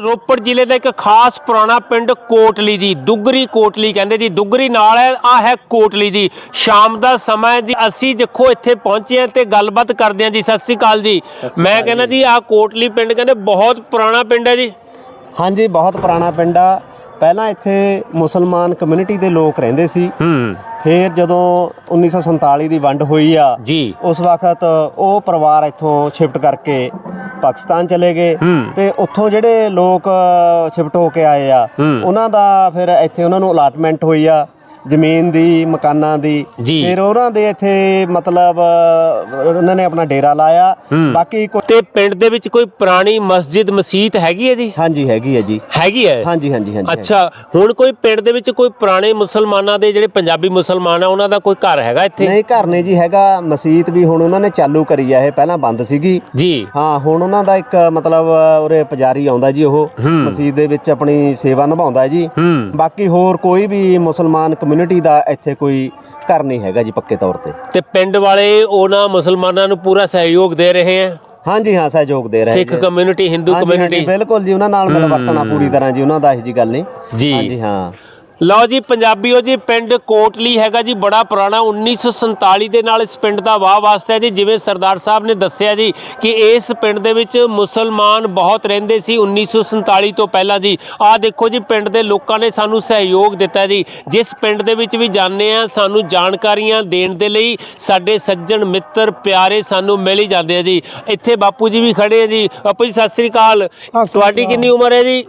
ਰੋਪੜ ਜ਼ਿਲ੍ਹੇ ਦਾ ਇੱਕ ਖਾਸ ਪੁਰਾਣਾ ਪਿੰਡ ਕੋਟਲੀ ਜੀ ਦੁੱਗਰੀ ਕੋਟਲੀ ਕਹਿੰਦੇ ਜੀ ਦੁੱਗਰੀ ਨਾਲ ਹੈ ਆ ਹੈ ਕੋਟਲੀ ਜੀ। ਸ਼ਾਮ ਦਾ ਸਮਾਂ ਹੈ ਜੀ ਅਸੀਂ ਦੇਖੋ ਇੱਥੇ ਪਹੁੰਚੇ ਹਾਂ ਤੇ ਗੱਲਬਾਤ ਕਰਦੇ ਹਾਂ ਜੀ ਸਤਿ ਸ੍ਰੀ ਅਕਾਲ ਜੀ। ਮੈਂ ਕਹਿੰਦਾ ਜੀ। ਆ ਕੋਟਲੀ ਪਿੰਡ ਕਹਿੰਦੇ ਬਹੁਤ ਪੁਰਾਣਾ ਪਿੰਡ ਹੈ ਜੀ। ਹਾਂਜੀ ਬਹੁਤ ਪੁਰਾਣਾ ਪਿੰਡ ਆ। ਪਹਿਲਾਂ ਇੱਥੇ ਮੁਸਲਮਾਨ ਕਮਿਊਨਿਟੀ ਦੇ ਲੋਕ ਰਹਿੰਦੇ ਸੀ। ਹੂੰ। ਫਿਰ ਜਦੋਂ 1947 ਦੀ ਵੰਡ ਹੋਈ ਆ ਜੀ। ਉਸ ਵਕਤ ਉਹ ਪਰਿਵਾਰ ਇੱਥੋਂ ਸ਼ਿਫਟ ਕਰਕੇ ਪਾਕਿਸਤਾਨ ਚਲੇ ਗਏ। ਤੇ ਉੱਥੋਂ ਜਿਹੜੇ ਲੋਕ ਸ਼ਿਫਟ ਹੋ ਕੇ ਆਏ ਆ। ਉਹਨਾਂ ਦਾ ਫਿਰ ਇੱਥੇ ਉਹਨਾਂ ਨੂੰ ਅਲਾਟਮੈਂਟ ਹੋਈ ਆ। ਜ਼ਮੀਨ ਦੀ ਮਕਾਨਾਂ ਦੀ ਜੀ। ਫਿਰ ਉਹਨਾਂ ਦੇ ਇੱਥੇ ਮਤਲਬ ਉਹਨਾਂ ਨੇ ਆਪਣਾ ਡੇਰਾ ਲਾਇਆ। ਬਾਕੀ ਤੇ ਪਿੰਡ ਦੇ ਵਿੱਚ ਕੋਈ ਪੁਰਾਣੀ ਮਸਜਿਦ ਮਸੀਤ ਹੈਗੀ ਹੈ ਜੀ? ਹਾਂਜੀ ਹੈਗੀ ਹੈ ਜੀ। ਹੈਗੀ ਹੈ? ਹਾਂਜੀ ਹਾਂਜੀ ਹਾਂਜੀ ਅੱਛਾ ਹੁਣ ਕੋਈ ਪਿੰਡ ਦੇ ਵਿੱਚ ਕੋਈ ਪੁਰਾਣੇ ਮੁਸਲਮਾਨਾਂ ਦੇ ਜਿਹੜੇ ਪੰਜਾਬੀ ਮੁਸਲਮਾਨ ਆ ਉਹਨਾਂ ਦਾ ਕੋਈ ਘਰ ਹੈਗਾ ਇੱਥੇ? ਨਹੀਂ ਘਰ ਨੇ ਜੀ ਹੈਗਾ ਮਸਜਿਦ ਵੀ ਹੁਣ ਉਹਨਾਂ ਨੇ ਚਾਲੂ ਕਰੀ ਆ ਇਹ ਪਹਿਲਾਂ ਬੰਦ ਸੀਗੀ। ਜੀ। ਹਾਂ ਹੁਣ ਉਹਨਾਂ ਦਾ ਇੱਕ ਮਤਲਬ ਉਰੇ ਪੁਜਾਰੀ ਆਉਂਦਾ ਜੀ ਉਹ। ਹੂੰ। ਮਸਜਿਦ ਦੇ ਵਿੱਚ ਆਪਣੀ ਸੇਵਾ ਨਿਭਾਉਂਦਾ ਜੀ। ਹੂੰ। ਬਾਕੀ ਹੋਰ ਕੋਈ ਵੀ ਮੁਸਲਮਾਨ ਕਮਿਊਨਿਟੀ ਦਾ ਇੱਥੇ ਕੋਈ ਘਰ ਨਹੀਂ ਹੈਗਾ ਜੀ ਪੱਕੇ ਤੌਰ ਤੇ। ਤੇ ਪਿੰਡ ਵਾਲੇ ਉਹਨਾਂ ਮੁਸਲਮਾਨਾਂ ਨੂੰ ਪੂਰਾ ਸਹਿਯੋਗ ਦੇ ਰਹੇ ਆ? ਹਾਂਜੀ ਹਾਂ ਸਹਿਯੋਗ ਦੇ ਰਹੇ ਸਿੱਖ। ਕਮਿਊਨਿਟੀ ਹਿੰਦੂ ਹਾਂਜੀ, ਹਾਂਜੀ, ਕਮਿਊਨਿਟੀ ਬਿਲਕੁਲ ਜੀ ਉਹਨਾਂ ਨਾਲ ਮਿਲ ਵਰਤਣਾ ਪੂਰੀ ਤਰ੍ਹਾਂ ਜੀ ਉਹਨਾਂ ਦਾ ਇਹੋ ਜੀ ਗੱਲ ਨਹੀਂ। ਜੀ। ਹਾਂਜੀ ਹਾਂ। ਲਓ ਜੀ ਪੰਜਾਬੀਓ ਜੀ ਪਿੰਡ ਕੋਟਲੀ ਹੈਗਾ ਜੀ ਬੜਾ ਪੁਰਾਣਾ 1947 ਦੇ ਨਾਲ ਇਸ ਪਿੰਡ ਦਾ ਵਾਹ ਵਾਸਤਾ ਹੈ ਜੀ। ਜਿਵੇਂ ਸਰਦਾਰ ਸਾਹਿਬ ਨੇ ਦੱਸਿਆ ਜੀ ਕਿ ਇਸ ਪਿੰਡ ਦੇ ਵਿੱਚ ਮੁਸਲਮਾਨ ਬਹੁਤ ਰਹਿੰਦੇ ਸੀ 1947 ਤੋਂ ਪਹਿਲਾਂ ਜੀ। ਆਹ ਦੇਖੋ ਜੀ ਪਿੰਡ ਦੇ ਲੋਕਾਂ ਨੇ ਸਾਨੂੰ ਸਹਿਯੋਗ ਦਿੱਤਾ ਜੀ। ਜਿਸ ਪਿੰਡ ਦੇ ਵਿੱਚ ਵੀ ਜਾਂਦੇ ਆ ਸਾਨੂੰ ਜਾਣਕਾਰੀਆਂ ਦੇਣ ਦੇ ਲਈ ਸਾਡੇ ਸੱਜਣ ਮਿੱਤਰ ਪਿਆਰੇ ਸਾਨੂੰ ਮਿਲ ਹੀ ਜਾਂਦੇ ਆ ਜੀ। ਇੱਥੇ ਬਾਪੂ ਜੀ ਵੀ ਖੜੇ ਆ ਜੀ। ਬਾਪੂ ਜੀ ਸਤਿ ਸ੍ਰੀ ਅਕਾਲ। ਤੁਹਾਡੀ ਕਿੰਨੀ ਉਮਰ ਹੈ ਜੀ?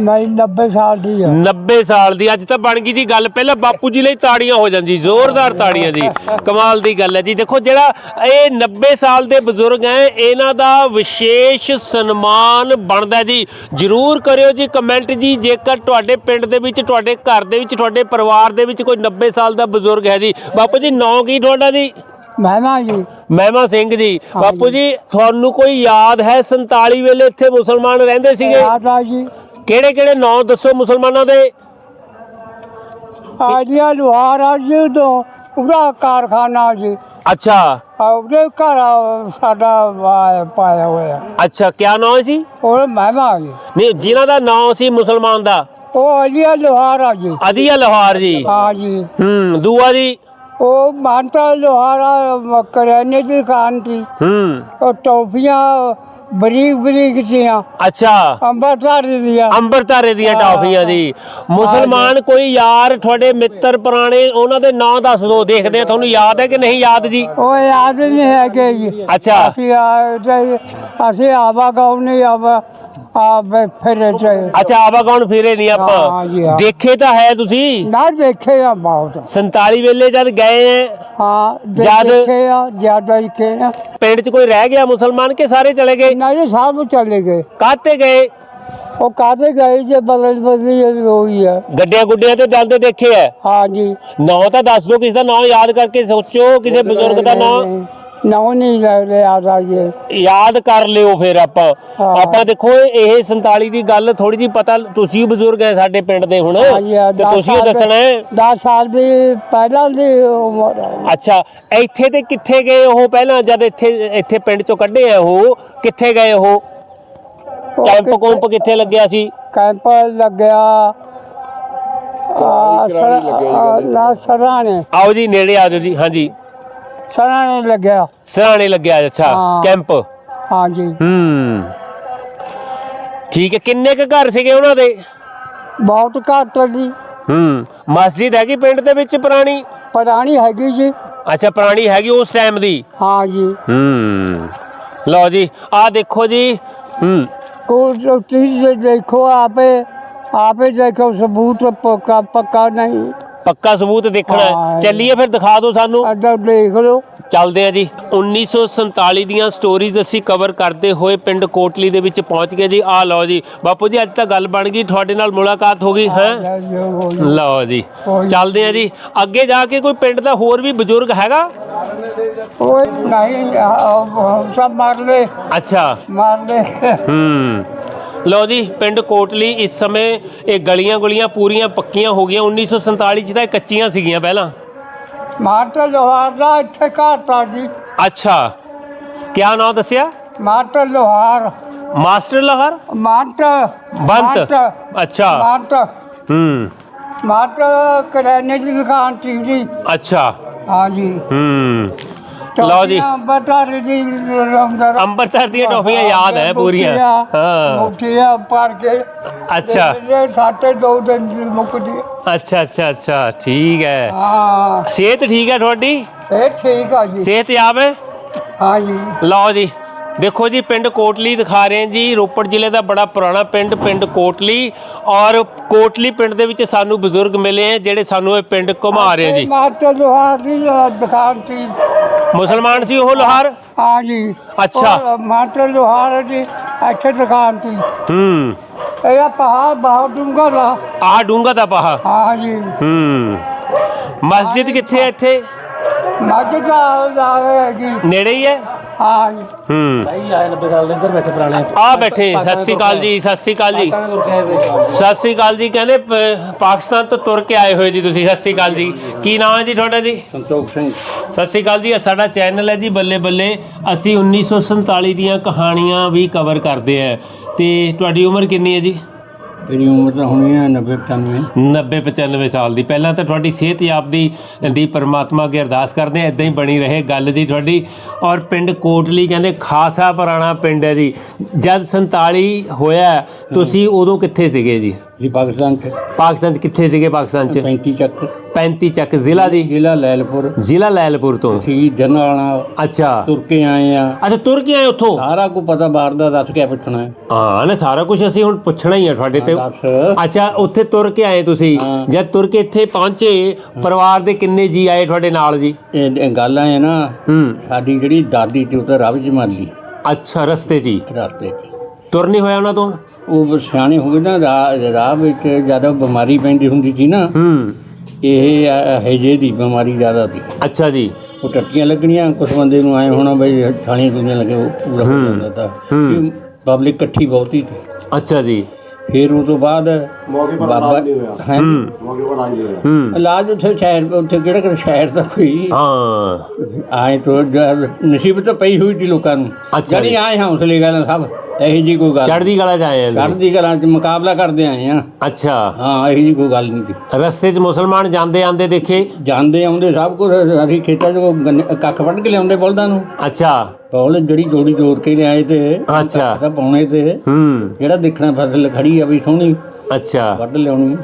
ਮੈਂ 90 ਸਾਲ ਦੀ ਆ। 90 ਸਾਲ ਦੀ ਅੱਜ ਤਾਂ ਬਣ ਗਈ ਜੀ ਗੱਲ। ਪਹਿਲਾਂ ਬਾਪੂ ਜੀ ਲਈ ਤਾੜੀਆਂ ਹੋ ਜਾਂਦੀ ਜ਼ੋਰਦਾਰ ਤਾੜੀਆਂ ਜੀ। ਕਮਾਲ ਦੀ ਗੱਲ ਹੈ ਜੀ। ਦੇਖੋ ਜਿਹੜਾ ਇਹ 90 ਸਾਲ ਦੇ ਬਜ਼ੁਰਗ ਹੈ ਇਹਨਾਂ ਦਾ ਵਿਸ਼ੇਸ਼ ਸਨਮਾਨ ਬਣਦਾ ਜੀ। ਜਰੂਰ ਕਰਿਓ ਜੀ ਕਮੈਂਟ ਜੀ ਜੇਕਰ ਤੁਹਾਡੇ ਪਿੰਡ ਦੇ ਵਿੱਚ ਤੁਹਾਡੇ ਘਰ ਦੇ ਵਿੱਚ ਤੁਹਾਡੇ ਪਰਿਵਾਰ ਦੇ ਵਿੱਚ ਕੋਈ 90 ਸਾਲ ਦਾ ਬਜ਼ੁਰਗ ਹੈ ਜੀ। ਬਾਪੂ ਜੀ ਨਾਂ ਕੀ ਤੁਹਾਡਾ ਜੀ? ਮਹਿਮਾ ਜੀ। ਮਹਿਮਾ ਸਿੰਘ ਜੀ। ਬਾਪੂ ਜੀ ਤੁਹਾਨੂੰ ਕੋਈ ਯਾਦ ਹੈ? 47 ਵੇਲੇ ਇੱਥੇ ਮੁਸਲਮਾਨ ਰਹਿੰਦੇ ਸੀਗੇ। ਆਟਾ ਜੀ। ਕਿਹੜੇ ਕਿਹੜੇ ਨਾਂ ਦੱਸੋ ਮੁਸਲਮਾਨਾਂ ਦੇ? ਆਜੀਆ ਲੋਹਾਰ ਆ ਜੀ ਤੋਂ ਉਹਦਾ ਕਾਰਖਾਨਾ ਜੀ। ਅੱਛਾ। ਆ ਉਹਦੇ ਘਰ ਆ ਸਾਡਾ ਵਾ- ਪਾਇਆ ਹੋਇਆ। ਅੱਛਾ ਕਿਆ ਨਾਮ ਸੀ? ਉਹ ਮਹਿਮਾ ਜੀ। ਨਹੀਂ ਜਿਨ੍ਹਾਂ ਦਾ ਨਾਮ ਸੀ ਮੁਸਲਮਾਨ ਦਾ? ਉਹ ਆਜੀਆ ਲੋਹਾਰ ਆ ਜੀ। ਅਦੀਆ ਲੋਹਾਰ ਜੀ। ਹਾਂ ਜੀ। ਹੂੰ ਦੂਆ ਜੀ? ਉਹ ਮਾਨਤਾ ਲੋਹਾਰਾ ਕਰਿਆਨੇ ਦੀ ਦੁਕਾਨ ਸੀ। ਹੂੰ। ਉਹ ਟੋਫੀਆਂ ਬਰੀਕ ਬਰੀਕ ਸੀਆਂ ਅੱਛਾ। ਅੰਬਰਸਰ ਦੀਆਂ। ਅੰਬਰਤਾਰੇ ਦੀਆਂ ਟਾਫੀਆਂ ਜੀ ਮੁਸਲਮਾਨ ਕੋਈ ਯਾਰ ਤੁਹਾਡੇ ਮਿੱਤਰ ਪੁਰਾਣੇ ਉਹਨਾਂ ਦੇ ਨਾਂ ਦੱਸ ਦਿਓ। ਦੇਖਦੇ ਆ ਤੁਹਾਨੂੰ ਯਾਦ ਹੈ ਕਿ ਨਹੀਂ ਯਾਦ ਜੀ? ਉਹ ਯਾਦ ਨਹੀਂ ਹੈਗੇ ਜੀ। ਅੱਛਾ। ਅਸੀਂ ਆ ਤੇ ਅਸੀਂ ਆਵਾ ਗਾਉ ਨਹੀਂ ਆਵਾ। ਆ ਵੇ ਫਿਰ ਚਾਹੇ ਅੱਛਾ ਆਵਾਗੌਣ ਫਿਰੇ ਨਹੀਂ ਹਾਂ ਆਪਾਂ ਜੀ, ਹਾਂ। ਦੇਖੇ ਤਾਂ ਹੈ ਤੁਸੀਂ? ਨਾ ਦੇਖੇ ਆ ਬਹੁਤ। 47 ਵੇਲੇ ਜਦ ਗਏ ਹੈ ਦੇ- ਜਦ- ਆ ਜ਼ਿਆਦਾ ਆ। ਪਿੰਡ 'ਚ ਕੋਈ ਰਹਿ ਗਿਆ ਮੁਸਲਮਾਨ ਕਿ ਸਾਰੇ ਚਲੇ ਗਏ? ਨਾ ਜੀ ਸਭ ਚਲੇ ਗਏ। ਕਾਹਤੇ ਗਏ? ਉਹ ਕਾਹਦੇ ਗਏ ਜੇ ਬਦਲ ਬਦਲੀ ਹੋਈ ਆ। ਗੱਡਿਆਂ ਗੁੱਡਿਆਂ ਤੇ ਜਾਂਦੇ ਦੇਖੇ ਐ? ਹਾਂ ਜੀ। ਨਾਂ ਤਾਂ ਦੱਸ ਦਿਓ ਕਿਸ ਦਾ ਨਾਂ ਯਾਦ ਕਰਕੇ ਸੋਚੋ ਕਿਸੇ ਬਜ਼ੁਰਗ ਦਾ ਨਾਂ। ਨਾ ਨਹੀਂ ਲੈ ਲੈ ਆ ਜੀ ਯਾਦ ਕਰ ਲਿਓ ਫਿਰ ਆਪਾਂ। ਆਪਾਂ ਦੇਖੋ ਇਹ 47 ਦੀ ਗੱਲ ਥੋੜੀ ਜੀ ਪਤਾ ਤੁਸੀਂ ਬਜ਼ੁਰਗ ਹੈ ਸਾਡੇ ਪਿੰਡ ਦੇ ਹੁਣ। ਤੇ ਤੁਸੀਂ ਉਹ ਦੱਸਣਾ ਹੈ 10 ਸਾਲ ਦੀ ਪਹਿਲਾਂ ਦੀ ਉਮਰ। ਅੱਛਾ ਇੱਥੇ ਤੇ ਕਿੱਥੇ ਗਏ ਉਹ ਪਹਿਲਾਂ ਜਦ ਇੱਥੇ ਇੱਥੇ ਪਿੰਡ ਚੋਂ ਕੱਢੇ ਆ ਉਹ ਕਿੱਥੇ ਗਏ ਉਹ? ਕੈਂਪ ਕਿੱਥੇ- ਕੋਂਪ ਕਿੱਥੇ ਲੱਗਿਆ ਸੀ? ਕੈਂਪ ਲੱਗਿਆ ਆ ਸਰ ਨਾ ਸਰਾਣੇ। ਆਓ ਜੀ ਨੇੜੇ ਆ ਜਾਓ ਜੀ ਹਾਂਜੀ। ਸਰਾਣੇ ਲੱਗਿਆ। ਸਰਾਣੇ ਲੱਗਿਆ ਅੱਛਾ ਹਾਂ। ਕੈਂਪ। ਹਾਂ ਜੀ ਹੂੰ। ਠੀਕ ਹੈ ਕਿੰਨੇ ਕੁ ਘਰ ਸੀਗੇ ਉਹਨਾਂ ਦੇ? ਬਹੁਤ ਘੱਟ ਜੀ। ਹੂੰ ਮਸਜਿਦ ਹੈਗੀ ਪਿੰਡ ਦੇ ਵਿੱਚ ਪੁਰਾਣੀ? ਪੁਰਾਣੀ ਹੈਗੀ ਜੀ। ਅੱਛਾ ਪੁਰਾਣੀ ਹੈਗੀ ਉਸ ਟਾਈਮ ਦੀ? ਹਾਂ ਜੀ। ਹੂੰ। ਲਓ ਜੀ ਆਹ ਦੇਖੋ ਜੀ ਹੂੰ। ਕੋਈ ਚੀਜ਼ ਦੇਖੋ ਆਪੇ ਆਪੇ ਦੇਖੋ ਸਬੂਤ ਪੱਕਾ ਪੱਕਾ ਨਹੀਂ। ਪੱਕਾ ਸਬੂਤ ਦੇਖਣਾ ਹੈ। ਹਾਂ। ਚੱਲੀਏ ਫਿਰ ਦਿਖਾ ਦਿਓ ਸਾਨੂੰ। ਅੱਡਾ ਦੇਖ ਲਓ। ਚੱਲਦੇ ਆ ਜੀ। 1947 ਦੀਆਂ ਸਟੋਰੀਜ਼ ਅਸੀਂ ਕਵਰ ਕਰਦੇ ਹੋਏ ਪਿੰਡ ਕੋਟਲੀ ਦੇ ਵਿੱਚ ਪਹੁੰਚ ਗਏ ਜੀ। ਆਹ ਲਓ ਜੀ। ਬਾਪੂ ਜੀ ਅੱਜ ਤਾਂ ਗੱਲ ਬਣ ਗਈ। ਤੁਹਾਡੇ ਨਾਲ ਮੁਲਾਕਾਤ ਹੋ ਗਈ ਹੈ ਲਓ ਜੀ। ਚੱਲਦੇ ਆ ਜੀ। ਅੱਗੇ ਜਾ ਕੇ ਕੋਈ ਪਿੰਡ ਦਾ ਹੋਰ ਵੀ ਬਜ਼ੁਰਗ ਹੈਗਾ? ਓਏ ਨਹੀਂ ਆ- ਆ- ਸਭ ਮਾਰ ਲੈ ਅੱਛਾ। ਮਾਰ ਲੈ ਹੂੰ। ਲਓ ਜੀ ਪਿੰਡ ਕੋਟਲੀ ਇਸ ਸਮੇਂ ਇਹ ਗਲੀਆਂ ਗੁਲੀਆਂ ਪੂਰੀਆਂ ਪੱਕੀਆਂ ਹੋ ਗਈਆਂ। 1947 ਚ ਤਾਂ ਇਹ ਕੱਚੀਆਂ ਸੀਗੀਆਂ ਪਹਿਲਾਂ। ਮਾਟਰ ਲੋਹਾਰ ਦਾ ਇੱਥੇ ਘਾਟਾ ਜੀ। ਅੱਛਾ ਕਿਆ ਨਾਮ ਦੱਸਿਆ? ਮਾਟਰ ਲੋਹਾਰ। ਮਾਸਟਰ ਲੋਹਾਰ? ਮਾਟ ਬੰਤ। ਅੱਛਾ। ਮਾਟ ਹੂੰ। ਮਾਟ ਕਰਿਆਨੇ ਦੀ ਦੁਕਾਨ ਸੀ ਜੀ। ਅੱਛਾ। ਹਾਂ ਜੀ। ਹੂੰ। ਲਓ ਜੀ। ਬਤਾ ਜੀ ਰਮਦਰ ਅੰਮ੍ਰਿਤਸਰ ਦੀਆਂ ਟੋਫੀਆਂ ਯਾਦ ਹੈ ਪੂਰੀਆਂ। ਹਾਂ। ਮੁਕਤੀਆ ਪਰ ਕੇ ਅੱਛਾ। ਇਹ ਸਾਤੇ ਦੋ ਦਿਨ ਦੀ ਮੁਕਤੀ ਅੱਛਾ ਅੱਛਾ ਅੱਛਾ ਠੀਕ ਹੈ। ਹਾਂ। ਸਿਹਤ ਠੀਕ ਹੈ ਤੁਹਾਡੀ? ਇਹ ਠੀਕ ਆ ਜੀ। ਸਿਹਤ ਯਾਬ ਹੈ? ਹਾਂ ਜੀ। ਲਓ ਜੀ ਦੇਖੋ ਜੀ ਪਿੰਡ ਕੋਟਲੀ ਦਿਖਾ ਰਹੇ ਹਾਂ ਜੀ। ਰੋਪੜ ਜ਼ਿਲ੍ਹੇ ਦਾ ਬੜਾ ਪੁਰਾਣਾ ਪਿੰਡ ਪਿੰਡ ਕੋਟਲੀ। ਔਰ ਕੋਟਲੀ ਪਿੰਡ ਦੇ ਵਿੱਚ ਸਾਨੂੰ ਬਜ਼ੁਰਗ ਮਿਲੇ ਆ ਜਿਹੜੇ ਸਾਨੂੰ ਇਹ ਪਿੰਡ ਘੁਮਾ ਰਹੇ ਆ ਜੀ। ਮਾਸਟਰ ਲੋਹਾਰ ਦੀ ਦੁਕਾਨ ਸੀ। ਮੁਸਲਮਾਨ ਸੀ ਉਹ ਲੋਹਾਰ? ਹਾਂ ਜੀ। ਅੱਛਾ। ਮਾਸਟਰ ਲੋਹਾਰ ਦੀ ਅੱਛੇ ਦੁਕਾਨ ਸੀ। ਹੂੰ। ਇਹ ਪਹਾੜ ਬਹੁਤ ਡੂੰਘਾ ਦਾ। ਆਹ ਡੂੰਗਾ ਦਾ ਪਹਾ ਹਾਂ ਜੀ। ਹੂੰ। ਮਸਜਿਦ ਕਿੱਥੇ ਹੈ ਇੱਥੇ? ਮਸਜਿਦ ਦਾ ਹੈ ਜੀ। ਨੇੜੇ ਹੀ ਹੈ? ਹਾਂ ਜੀ। ਹੂੰ। ਭਾਈ ਆਏ 90 ਸਾਲ ਦੇ ਇੱਧਰ ਬੈਠੇ ਪੁਰਾਣੇ। ਆ ਬੈਠੇ ਸਤਿ ਸ੍ਰੀ ਅਕਾਲ ਜੀ ਸਤਿ ਸ੍ਰੀ ਅਕਾਲ ਜੀ। ਸਤਿ ਸ੍ਰੀ ਅਕਾਲ ਜੀ ਕਹਿੰਦੇ ਪ- ਪਾਕਿਸਤਾਨ ਤੋਂ ਤੁਰ ਕੇ ਆਏ ਹੋਏ ਜੀ ਤੁਸੀਂ ਸਤਿ ਸ੍ਰੀ ਅਕਾਲ ਜੀ। ਕੀ ਨਾਮ ਹੈ ਜੀ ਤੁਹਾਡਾ ਜੀ? ਸੰਤੋਖ ਸਿੰਘ। ਸਤਿ ਸ੍ਰੀ ਅਕਾਲ ਜੀ ਇਹ ਸਾਡਾ ਚੈਨਲ ਹੈ ਜੀ ਬੱਲੇ ਬੱਲੇ ਅਸੀਂ 1947 ਦੀਆਂ ਕਹਾਣੀਆਂ ਵੀ ਕਵਰ ਕਰਦੇ ਆ। ਤੇ ਤੁਹਾਡੀ ਉਮਰ ਕਿੰਨੀ ਹੈ ਜੀ? ਮੇਰੀ ਉਮਰ ਤਾਂ ਹੋਣੀ ਹੈ 90 95 90 95 ਸਾਲ ਦੀ। ਪਹਿਲਾਂ ਤਾਂ ਤੁਹਾਡੀ ਸਿਹਤ ਯਾਬ ਦੀ ਦੀ ਪਰਮਾਤਮਾ ਅੱਗੇ ਅਰਦਾਸ ਕਰਦੇ ਆ ਇਦਾਂ ਹੀ ਬਣੀ ਰਹੇ ਗੱਲ ਦੀ ਤੁਹਾਡੀ। ਔਰ ਪਿੰਡ ਕੋਟਲੀ ਕਹਿੰਦੇ ਖਾਸਾ ਪੁਰਾਣਾ ਪਿੰਡ ਹੈ ਜੀ। ਜਦ 47 ਹੋਇਆ, ਤੁਸੀਂ ਉਦੋਂ ਕਿੱਥੇ ਸੀਗੇ ਜੀ? ਜੀ ਪਾਕਿਸਤਾਨ ਚ। ਪਾਕਿਸਤਾਨ ਚ ਕਿੱਥੇ ਸੀਗੇ ਪਾਕਿਸਤਾਨ ਚ? 35 ਚੱਕ। 35 ਚੱਕ ਜ਼ਿਲ੍ਹਾ ਦੀ? ਜ਼ਿਲ੍ਹਾ ਲੈਲਪੁਰ। ਜ਼ਿਲ੍ਹਾ ਲੈਲਪੁਰ ਤੋਂ। ਸੀ ਜਨਾਲਾ ਅੱਛਾ। ਤੁਰ ਕੇ ਆਏ ਆ। ਅੱਛਾ ਤੁਰ ਕੇ ਆਏ ਉੱਥੋਂ? ਸਾਰਾ ਕੁ ਪਤਾ ਬਾਹਰ ਦਾ ਦੱਸ ਕੇ ਪੁੱਛਣਾ ਹੈ। ਹਾਂ ਨਾ ਸਾਰਾ ਕੁਝ ਅਸੀਂ ਹੁਣ ਪੁੱਛਣਾ ਹੀ ਆ ਤੁਹਾਡੇ ਤੇ। ਅੱਛਾ ਉੱਥੇ ਤੁਰ ਕੇ ਆਏ ਤੁਸੀਂ। ਜਦ ਤੁਰ ਕੇ ਇੱਥੇ ਪਹੁੰਚੇ ਪਰਿਵਾਰ ਦੇ ਕਿੰਨੇ ਜੀ ਆਏ ਤੁਹਾਡੇ ਨਾਲ ਜੀ? ਇਹ ਗੱਲ ਹੈ ਨਾ ਸਾਡੀ ਜਿਹੜੀ ਦਾਦੀ ਤੇ ਉਹ ਤਾਂ ਰੱਬ ਜਮਾਲੀ ਅੱਛਾ ਰਸਤੇ ਹੀ। ਰਸਤੇ ਚ। ਤੁਰ ਨਹੀਂ ਹੋਇਆ ਉਹਨਾਂ ਤੋਂ? ਉਹ ਸਿਆਣੇ ਹੋ ਗਏ ਨਾ ਰਾਹ ਰਾਹ ਵਿੱਚ ਜ਼ਿਆਦਾ ਬਿਮਾਰੀ ਪੈਂਦੀ ਹੁੰਦੀ ਸੀ ਨਾ। ਹੂੰ। ਇਹ ਹੇਜੇ ਦੀ ਬਿਮਾਰੀ ਜ਼ਿਆਦਾ ਸੀ। ਅੱਛਾ ਜੀ। ਉਹ ਟੱਟੀਆਂ ਲੱਗਣੀਆਂ ਕੁਝ ਬੰਦੇ ਨੂੰ ਆਏ ਹੋਣਾ ਬਈ ਥਾਣੀਆਂ ਦੁਨੀਆਂ ਲੱਗੇ ਉਹ ਪੂਰਾ ਹੋ ਜਾਂਦਾ ਤਾਂ। ਹੂੰ। ਪਬਲਿਕ ਇਕੱਠੀ ਬਹੁਤੀ ਸੀ। ਅੱਛਾ ਜੀ। ਫਿਰ ਉਹ ਤੋਂ ਬਾਅਦ ਬਾਬਾ ਹੈ। ਹੂੰ? ਹੂੰ। ਇਲਾਜ ਉੱਥੇ ਸ਼ਹਿਰ ਉੱਥੇ ਕਿਹੜਾ ਕਿਹੜਾ ਸ਼ਹਿਰ ਦਾ ਕੋਈ? ਹਾਂ। ਆਏ ਤੋਂ ਨਸੀਬ ਤਾਂ ਪਈ ਹੋਈ ਸੀ ਲੋਕਾਂ ਨੂੰ। ਜਿਹੜੀ ਆਏ ਹੌਸਲੇ ਗੱਲ ਸਭ। ਇਹੀ ਜੀ ਕੋਈ ਗੱਲ ਚੜ੍ਹਦੀ ਕਲਾ 'ਚ ਆਏ ਆ। ਚੜ੍ਹਦੀ ਕਲਾਂ ਚ ਮੁਕਾਬਲਾ ਕਰਦੇ ਆਏ ਆ। ਅੱਛਾ। ਹਾਂ ਇਹੀ ਜੀ ਕੋਈ ਗੱਲ ਨਹੀਂ ਸੀ। ਰਸਤੇ 'ਚ ਮੁਸਲਮਾਨ ਜਾਂਦੇ ਆਂਦੇ ਦੇਖੇ? ਜਾਂਦੇ ਆਉਂਦੇ ਸਭ ਕੁਝ ਅਸੀਂ ਖੇਤਾਂ 'ਚ ਗੰਨੇ- ਕੱਖ ਵੱਢ ਕੇ ਲਿਆਉਂਦੇ ਬਲਦਾਂ ਨੂੰ। ਅੱਛਾ। ਬੌਲ ਜਿਹੜੀ ਜੋੜੀ ਜੋੜ ਕੇ ਲਿਆਏ ਤੇ ਅੱਛਾ। ਤਾਂ ਪਾਉਣੇ ਤੇ। ਹੂੰ। ਜਿਹੜਾ ਦੇਖਣਾ ਫਸਲ ਖੜੀ ਆ ਵੀ ਸੋਹਣੀ ਅੱਛਾ। ਵੱਢ ਲਿਆਉਣੀ।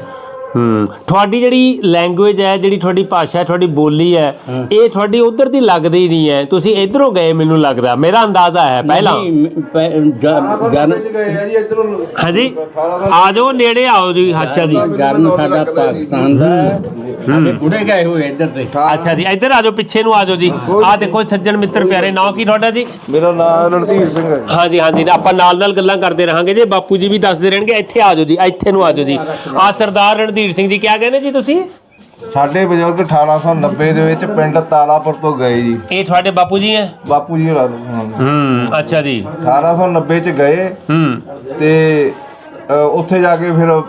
ਹੂੰ। ਤੁਹਾਡੀ ਜਿਹੜੀ ਲੈਂਗੁਏਜ ਹੈ ਜਿਹੜੀ ਤੁਹਾਡੀ ਭਾਸ਼ਾ ਹੈ ਤੁਹਾਡੀ ਬੋਲੀ ਹੈ। ਇਹ ਤੁਹਾਡੀ ਉਧਰ ਦੀ ਲੱਗਦੀ ਨਹੀਂ ਹੈ। ਤੁਸੀਂ ਇਧਰੋਂ ਗਏ ਮੈਨੂੰ ਲੱਗਦਾ। ਮੇਰਾ ਅੰਦਾਜ਼ਾ ਹੈ ਪਹਿਲਾਂ। ਜਨ ਹਾਂਜੀ। ਆ ਜਾਓ ਨੇੜੇ ਆਓ ਜੀ ਅੱਛਾ ਜੀ। ਜਨ ਸਾਡਾ ਪਾਕਿਸਤਾਨ ਦਾ ਹੈ। ਸਾਡੇ ਬੁੜੇ ਗਏ ਹੋਏ ਇੱਧਰ ਤੇ ਅੱਛਾ ਜੀ ਇੱਧਰ ਆ ਜਾਓ ਪਿੱਛੇ ਨੂੰ ਆ ਜਾਓ ਜੀ ਆ ਦੇਖੋ ਸੱਜਣ ਮਿੱਤਰ ਪਿਆਰੇ ਨਾਂ ਕੀ ਤੁਹਾਡਾ ਜੀ? ਮੇਰਾ ਨਾਮ ਰਣਧੀਰ ਸਿੰਘ ਹੈ ਹਾਂਜੀ ਹਾਂਜੀ ਆਪਾਂ ਨਾਲ ਨਾਲ ਗੱਲਾਂ ਕਰਦੇ ਰਹਾਂਗੇ ਜੀ। ਬਾਪੂ ਜੀ ਵੀ ਦੱਸਦੇ ਰਹਿਣਗੇ ਇੱਥੇ ਆ ਜਾਓ ਜੀ ਇੱਥੇ ਨੂੰ ਆ ਜਾਓ ਜੀ। ਆ ਸਰਦਾਰ ਰਣਧੀਰ ਸਿੰਘ ਜੀ ਕਿਆ ਕਹਿੰਦੇ ਜੀ ਤੁਸੀਂ? ਸਾਡੇ ਬਜ਼ੁਰਗ 1890 ਦੇ ਵਿੱਚ ਪਿੰਡ ਤਾਲਾਪੁਰ ਤੋਂ ਗਏ ਜੀ। ਇਹ ਤੁਹਾਡੇ ਬਾਪੂ ਜੀ ਹੈ? ਬਾਪੂ ਜੀ ਹੋਰਾਂ ਤੋਂ ਹਾਂ। ਹੂੰ ਅੱਛਾ ਜੀ। 1890 ਚ ਗਏ। ਹੂੰ। ਤੇ ਉੱਥੇ ਜਾ ਕੇ ਫਿਰ ਅ,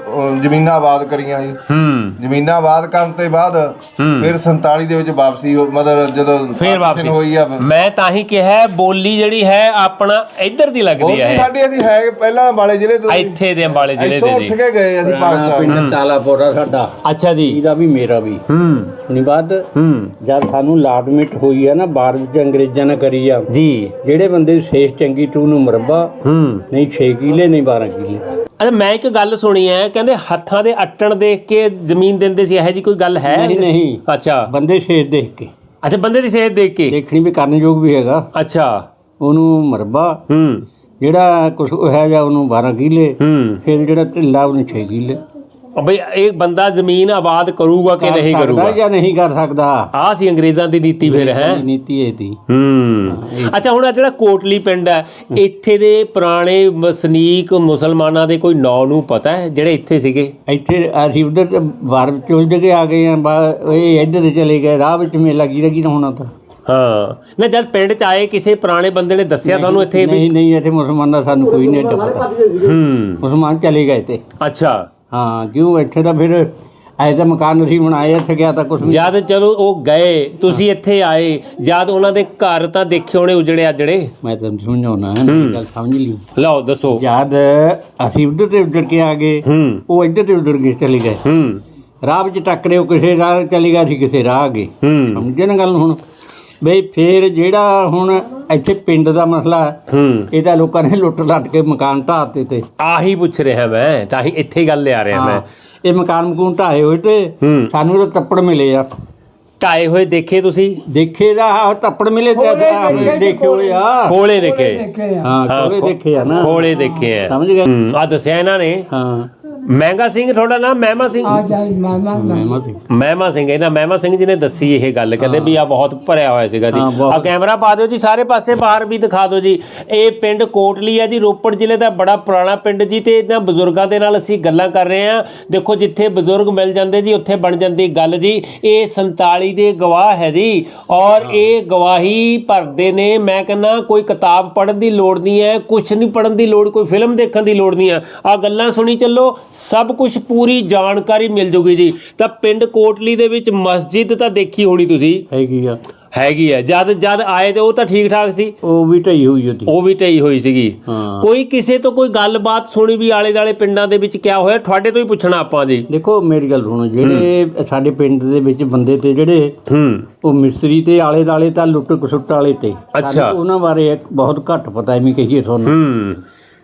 ਜ਼ਮੀਨਾਂ ਆਬਾਦ ਕਰੀਆਂ ਜੀ। ਹੂੰ। ਜ਼ਮੀਨਾਂ ਆਬਾਦ ਕਰਨ ਤੋਂ ਬਾਅਦ ਹੂੰ। ਫਿਰ 47 ਦੇ ਵਿੱਚ ਵਾਪਸੀ ਹੋ- ਮਤਲਬ ਜਦੋਂ ਫੇਰ ਵਾਪਸੀ। ਹੋਈ ਆ। ਮੈਂ ਤਾਂ ਹੀ ਕਿਹਾ ਬੋਲੀ ਜਿਹੜੀ ਹੈ ਆਪਣਾ ਇੱਧਰ ਦੀ ਲੱਗਦੀ ਹੈ। ਸਾਡੇ ਅਸੀਂ ਹੈ ਪਹਿਲਾਂ ਵਾਲੇ ਜ਼ਿਲ੍ਹੇ ਤੋਂ ਜੀ। ਇੱਥੇ ਦੇ ਅੰਬਾਲੇ ਜ਼ਿਲ੍ਹੇ ਇੱਥੋਂ ਦੇ ਉੱਠ ਜੀ ਕੇ ਗਏ ਅਸੀਂ ਪਾਕਿਸਤਾਨ। ਪਿੰਡ ਤਾਲਾਪੁਰਾ ਸਾਡਾ। ਅੱਛਾ ਜੀ। ਇਹਦਾ ਵੀ ਮੇਰਾ ਵੀ। ਹੂੰ। ਨਹੀਂ ਬਾਅਦ ਹੂੰ। ਜਦ ਸਾਨੂੰ ਲਾਟਮਿਟ ਹੋਈ ਆ ਨਾ ਬਾਰ ਵਿੱਚ ਅੰਗਰੇਜ਼ਾਂ ਨੇ ਕਰੀ ਆ। ਜੀ। ਜਿਹੜੇ ਬੰਦੇ ਦੀ ਸੇਸ ਚੰਗੀ ਤੂੰ ਨੂੰ ਮਰਬਾ ਹੂੰ। ਨਹੀਂ 6 ਕਿਲੇ ਨਹੀਂ 12 ਕਿਲੇ। ਅੱਛਾ ਮੈਂ ਇੱਕ ਗੱਲ ਸੁਣੀ ਹੈ ਕਹਿੰਦੇ ਹੱਥਾਂ ਦੇ ਅੱਟਣ ਦੇਖ ਕੇ ਜ਼ਮੀਨ ਦਿੰਦੇ ਸੀ ਇਹੋ ਜੀ ਕੋਈ ਗੱਲ ਹੈ? ਨਹੀਂ ਨਹੀਂ। ਅੱਛਾ। ਬੰਦੇ ਸੇਸ ਦੇਖ ਕੇ। ਅੱਛਾ ਬੰਦੇ ਦੀ ਸਿਹਤ ਦੇਖ ਕੇ? ਦੇਖਣੀ ਵੀ ਕਰਨ ਯੋਗ ਵੀ ਹੈਗਾ। ਅੱਛਾ। ਉਹਨੂੰ ਮਰਬਾ। ਹੂੰ। ਜਿਹੜਾ ਕੁਛ ਹੈ ਜਾਂ ਉਹਨੂੰ 12 ਕਿਲੇ। ਹੂੰ। ਫਿਰ ਜਿਹੜਾ ਢਿੱਲਾ ਉਹਨੂੰ 6 ਕਿਲੇ। ਬਈ ਇਹ ਬੰਦਾ ਜ਼ਮੀਨ ਆਬਾਦ ਕਰੂਗਾ ਕਿ ਨਹੀਂ ਕਰੂਗਾ? ਜਾਂ ਨਹੀਂ ਕਰ ਸਕਦਾ? ਆ ਸੀ ਅੰਗਰੇਜ਼ਾਂ ਦੀ ਨੀਤੀ ਫਿਰ ਹੈ? ਨੀਤੀ ਇਹ ਦੀ ਹੂੰ। ਅੱਛਾ ਹੁਣ ਆਹ ਜਿਹੜਾ ਕੋਟਲੀ ਪਿੰਡ ਹੈ ਇੱਥੇ ਦੇ ਪੁਰਾਣੇ ਵਸਨੀਕ ਮੁਸਲਮਾਨਾਂ ਦੇ ਕੋਈ ਨਾਂ ਨੂੰ ਪਤਾ ਹੈ ਜਿਹੜੇ ਇੱਥੇ ਸੀਗੇ? ਇੱਥੇ ਅਸੀਂ ਉਧਰ ਤੇ ਬਾਹਰ ਉਲਝ ਕੇ ਆ ਗਏ ਆ ਇਹ ਇੱਧਰ ਚਲੇ ਗਏ ਰਾਹ ਵਿੱਚ ਮੇਲਾ ਕੀ ਨਾ ਹੋਣਾ ਤਾਂ। ਹਾਂ। ਨਾ ਜਦ ਪਿੰਡ ਚ ਆਏ ਕਿਸੇ ਪੁਰਾਣੇ ਬੰਦੇ ਨੇ ਦੱਸਿਆ ਤੁਹਾਨੂੰ ਇੱਥੇ ਨਹੀਂ ਨਹੀਂ ਇੱਥੇ ਮੁਸਲਮਾਨ ਸਾਨੂੰ ਕੋਈ ਨਹੀਂ ਪਤਾ। ਹੂੰ। ਮੁਸਲਮਾਨ ਚਲੇ ਗਏ ਤੇ ਅੱਛਾ। ਹਾਂ ਕਿਉਂ? ਇੱਥੇ ਤਾਂ ਫਿਰ ਐ ਤਾਂ ਮਕਾਨ ਅਸੀਂ ਬਣਾਏ ਇੱਥੇ ਗਿਆ ਤਾਂ ਕੁਝ ਨਹੀਂ ਜਦ ਚਲੋ ਉਹ ਗਏ ਤੁਸੀਂ ਇੱਥੇ ਆਏ ਜਦ ਉਹਨਾਂ ਦੇ ਘਰ ਤਾਂ ਦੇਖੇ ਹੋਣੇ ਉਜੜੇ ਅਜੜੇ ਮੈਂ ਤੁਹਾਨੂੰ ਸਮਝਾਉਣਾ ਮੇਰੀ ਗੱਲ ਸਮਝ ਲਈ। ਲਓ ਦੱਸੋ। ਜਦ ਅਸੀਂ ਉੱਧਰ ਤੇ ਉੱਧਰ ਕੇ ਆ ਗਏ ਹੂੰ। ਉਹ ਇੱਧਰ ਤੇ ਉੱਧਰ ਕੇ ਚਲੇ ਗਏ। ਹੂੰ। ਰਾਹ ਵਿੱਚ ਟੱਕਰੇ ਉਹ ਕਿਸੇ ਰਾਹ ਚਲੇ ਗਿਆ ਸੀ ਕਿਸੇ ਰਾਹ ਗਏ ਹੂੰ। ਸਮਝੇ ਨਾ ਗੱਲ ਹੁਣ। ਬਈ ਫੇਰ ਜਿਹੜਾ ਹੁਣ ਇੱਥੇ ਪਿੰਡ ਦਾ ਮਸਲਾ ਹੈ, ਹੂੰ। ਇਹ ਤਾਂ ਲੋਕਾਂ ਨੇ ਲੁੱਟ ਲੱਟ ਕੇ ਮਕਾਨ ਢਾਹ ਦਿੱਤੇ ਤੇ। ਆਹੀ ਪੁੱਛ ਰਿਹਾ ਮੈਂ ਤਾਂ ਹੀ ਇੱਥੇ ਹੀ ਗੱਲ ਲਿਆ ਰਿਹਾ ਮੈਂ। ਹਾਂ, ਇਹ ਮਕਾਨ ਮਕੂਨ ਢਾਏ ਹੋਏ ਤੇ ਹੂੰ। ਸਾਨੂੰ ਤਾਂ ਤੱਪੜ ਮਿਲੇ ਆ। ਢਾਏ ਹੋਏ ਦੇਖੇ ਤੁਸੀਂ? ਦੇਖੇ ਦਾ ਆਹ ਤੱਪੜ ਮਿਲੇ ਤੇ ਆਹ ਦੇਖੇ ਹੋਏ ਆ। ਖੋਲੇ। ਦੇਖੇ। ਦੇਖੇ ਆ। ਹਾਂ ਕੋਲੇ ਦੇਖੇ ਆ ਨਾ। ਖੋਲੇ ਦੇਖੇ ਆ। ਸਮਝ ਗਏ? ਆ ਦੱਸਿਆ ਇਹਨਾਂ ਨੇ। ਹਾਂ। ਮਹਿੰਗਾ ਸਿੰਘ ਤੁਹਾਡਾ ਨਾਮ ਮਹਿਮਾ ਸਿੰਘ? ਆ ਜਾਈ ਮਾਮਾ ਮੈਂ ਮਤ ਮਹਿਮਾ ਸਿੰਘ ਇਹਨਾਂ ਮਹਿਮਾ ਸਿੰਘ ਜੀ ਨੇ ਦੱਸੀ ਇਹ ਗੱਲ ਕਹਿੰਦੇ ਵੀ ਆ ਬਹੁਤ ਭਰਿਆ ਹੋਇਆ ਸੀਗਾ ਜੀ। ਹਾਂ, ਬਹੁਤ। ਆ ਕੈਮਰਾ ਪਾ ਦਿਓ ਜੀ ਸਾਰੇ ਪਾਸੇ ਬਾਹਰ ਵੀ ਦਿਖਾ ਦਿਓ ਜੀ। ਇਹ ਪਿੰਡ ਕੋਟਲੀ ਆ ਜੀ ਰੋਪੜ ਜ਼ਿਲ੍ਹੇ ਦਾ ਬੜਾ ਪੁਰਾਣਾ ਪਿੰਡ ਜੀ ਤੇ ਇਹਨਾਂ ਬਜ਼ੁਰਗਾਂ ਦੇ ਨਾਲ ਅਸੀਂ ਗੱਲਾਂ ਕਰ ਰਹੇ ਆ ਦੇਖੋ ਜਿੱਥੇ ਬਜ਼ੁਰਗ ਮਿਲ ਜਾਂਦੇ ਜੀ ਉੱਥੇ ਬਣ ਜਾਂਦੀ ਗੱਲ ਜੀ। ਇਹ 47 ਦੇ ਗਵਾਹ ਹੈ ਜੀ ਔਰ ਇਹ ਗਵਾਹੀ ਭਰਦੇ ਨੇ। ਮੈਂ ਕਹਿੰਦਾ ਕੋਈ ਕਿਤਾਬ ਪੜ੍ਹਨ ਦੀ ਲੋੜ ਨਹੀਂ ਹੈ ਕੁਝ ਨਹੀਂ ਪੜ੍ਹਨ ਦੀ ਲੋੜ ਕੋਈ ਫਿਲਮ ਦੇਖਣ ਦੀ ਲੋੜ ਨਹੀਂ ਆ ਆ ਗੱਲਾਂ ਸੁਣੀ ਚੱਲੋ ਸਭ ਕੁਝ ਪੂਰੀ ਜਾਣਕਾਰੀ ਮਿਲ ਜੂਗੀ ਜੀ। ਤਾਂ ਪਿੰਡ ਕੋਟਲੀ ਦੇ ਵਿੱਚ ਮਸਜਿਦ ਤਾਂ ਦੇਖੀ ਹੋਣੀ ਤੁਸੀਂ? ਹੈਗੀ ਆ। ਹੈਗੀ ਹੈ ਜਦ ਜਦ ਆਏ ਤੇ ਉਹ ਤਾਂ ਠੀਕ ਠਾਕ ਸੀ? ਉਹ ਵੀ ਢਈ ਹੋਈ ਉਹਦੀ। ਉਹ ਵੀ ਢਈ ਹੋਈ ਸੀਗੀ। ਹਾਂ। ਕੋਈ ਕਿਸੇ ਤੋਂ ਕੋਈ ਗੱਲਬਾਤ ਸੁਣੀ ਵੀ ਆਲੇ ਦਾਲੇ ਪਿੰਡਾਂ ਦੇ ਵਿੱਚ ਕਿਆ ਹੋਇਆ? ਤੁਹਾਡੇ ਤੋਂ ਹੀ ਪੁੱਛਣਾ ਆਪਾਂ ਜੀ। ਦੇਖੋ ਮੇਰੀ ਗੱਲ ਸੁਣੋ ਜਿਹੜੇ ਸਾਡੇ ਪਿੰਡ ਦੇ ਵਿੱਚ ਬੰਦੇ ਤੇ ਜਿਹੜੇ ਹੂੰ। ਉਹ ਮਿਸਤਰੀ ਤੇ ਆਲੇ ਦਾਲੇ ਤਾਂ ਲੁੱਟ ਕਸੁੱਟ ਵਾਲੇ ਤੇ। ਅੱਛਾ। ਸਾਨੂੰ ਉਹਨਾਂ ਬਾਰੇ ਇੱਕ ਬਹੁਤ ਘੱਟ ਪਤਾ ਐਵੇਂ ਕਹੀਏ ਤੁਹਾਨੂੰ। ਹੂੰ।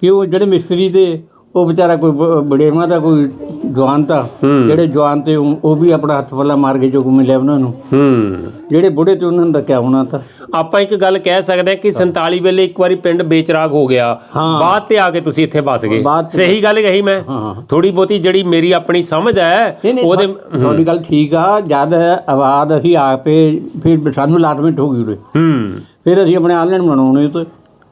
ਕਿ ਉਹ ਜਿਹੜੇ ਮਿਸਤਰੀ ਤੇ ਉਹ ਵਿਚਾਰਾ ਕੋਈ ਬ- ਬੜੇਵਾਂ ਦਾ ਕੋਈ ਜਵਾਨ ਤਾਂ ਹੂੰ। ਜਿਹੜੇ ਜਵਾਨ ਤੇ ਉਹ ਉਹ ਵੀ ਆਪਣਾ ਹੱਥ ਪੱਲਾ ਮਾਰ ਕੇ ਜੋ ਕੁ ਮਿਲਿਆ ਉਹਨਾਂ ਨੂੰ। ਹੂੰ। ਜਿਹੜੇ ਬੁੜੇ ਤੇ ਉਹਨਾਂ ਦਾ ਕਿਆ ਹੋਣਾ ਤਾਂ। ਆਪਾਂ ਇੱਕ ਗੱਲ ਕਹਿ ਸਕਦੇ ਹਾਂ ਕਿ 47 ਵੇਲੇ ਇੱਕ ਵਾਰੀ ਪਿੰਡ ਬੇਚਰਾਗ ਹੋ ਗਿਆ। ਹਾਂ। ਬਾਅਦ ਤੇ ਆ ਕੇ ਤੁਸੀਂ ਇੱਥੇ ਵਸ ਗਏ। ਬਾਅਦ ਸਹੀ ਗੱਲ ਕਹੀ ਮੈਂ। ਹਾਂ। ਥੋੜੀ ਬਹੁਤੀ ਜਿਹੜੀ ਮੇਰੀ ਆਪਣੀ ਸਮਝ ਹੈ ਨਹੀਂ ਨਹੀਂ ਉਹਦੇ ਤੁਹਾ- ਤੁਹਾਡੀ ਗੱਲ ਠੀਕ ਆ। ਜਦ ਆਵਾਜ਼ ਅਸੀਂ ਆਪੇ ਫਿਰ ਸਾਨੂੰ ਅਲਾਟਮੈਂਟ ਹੋ ਗਈ ਉਰੇ। ਹੂੰ। ਫਿਰ ਅਸੀਂ ਆਪਣੇ ਆਲਣ ਬਣਾਉਣੇ ਤੇ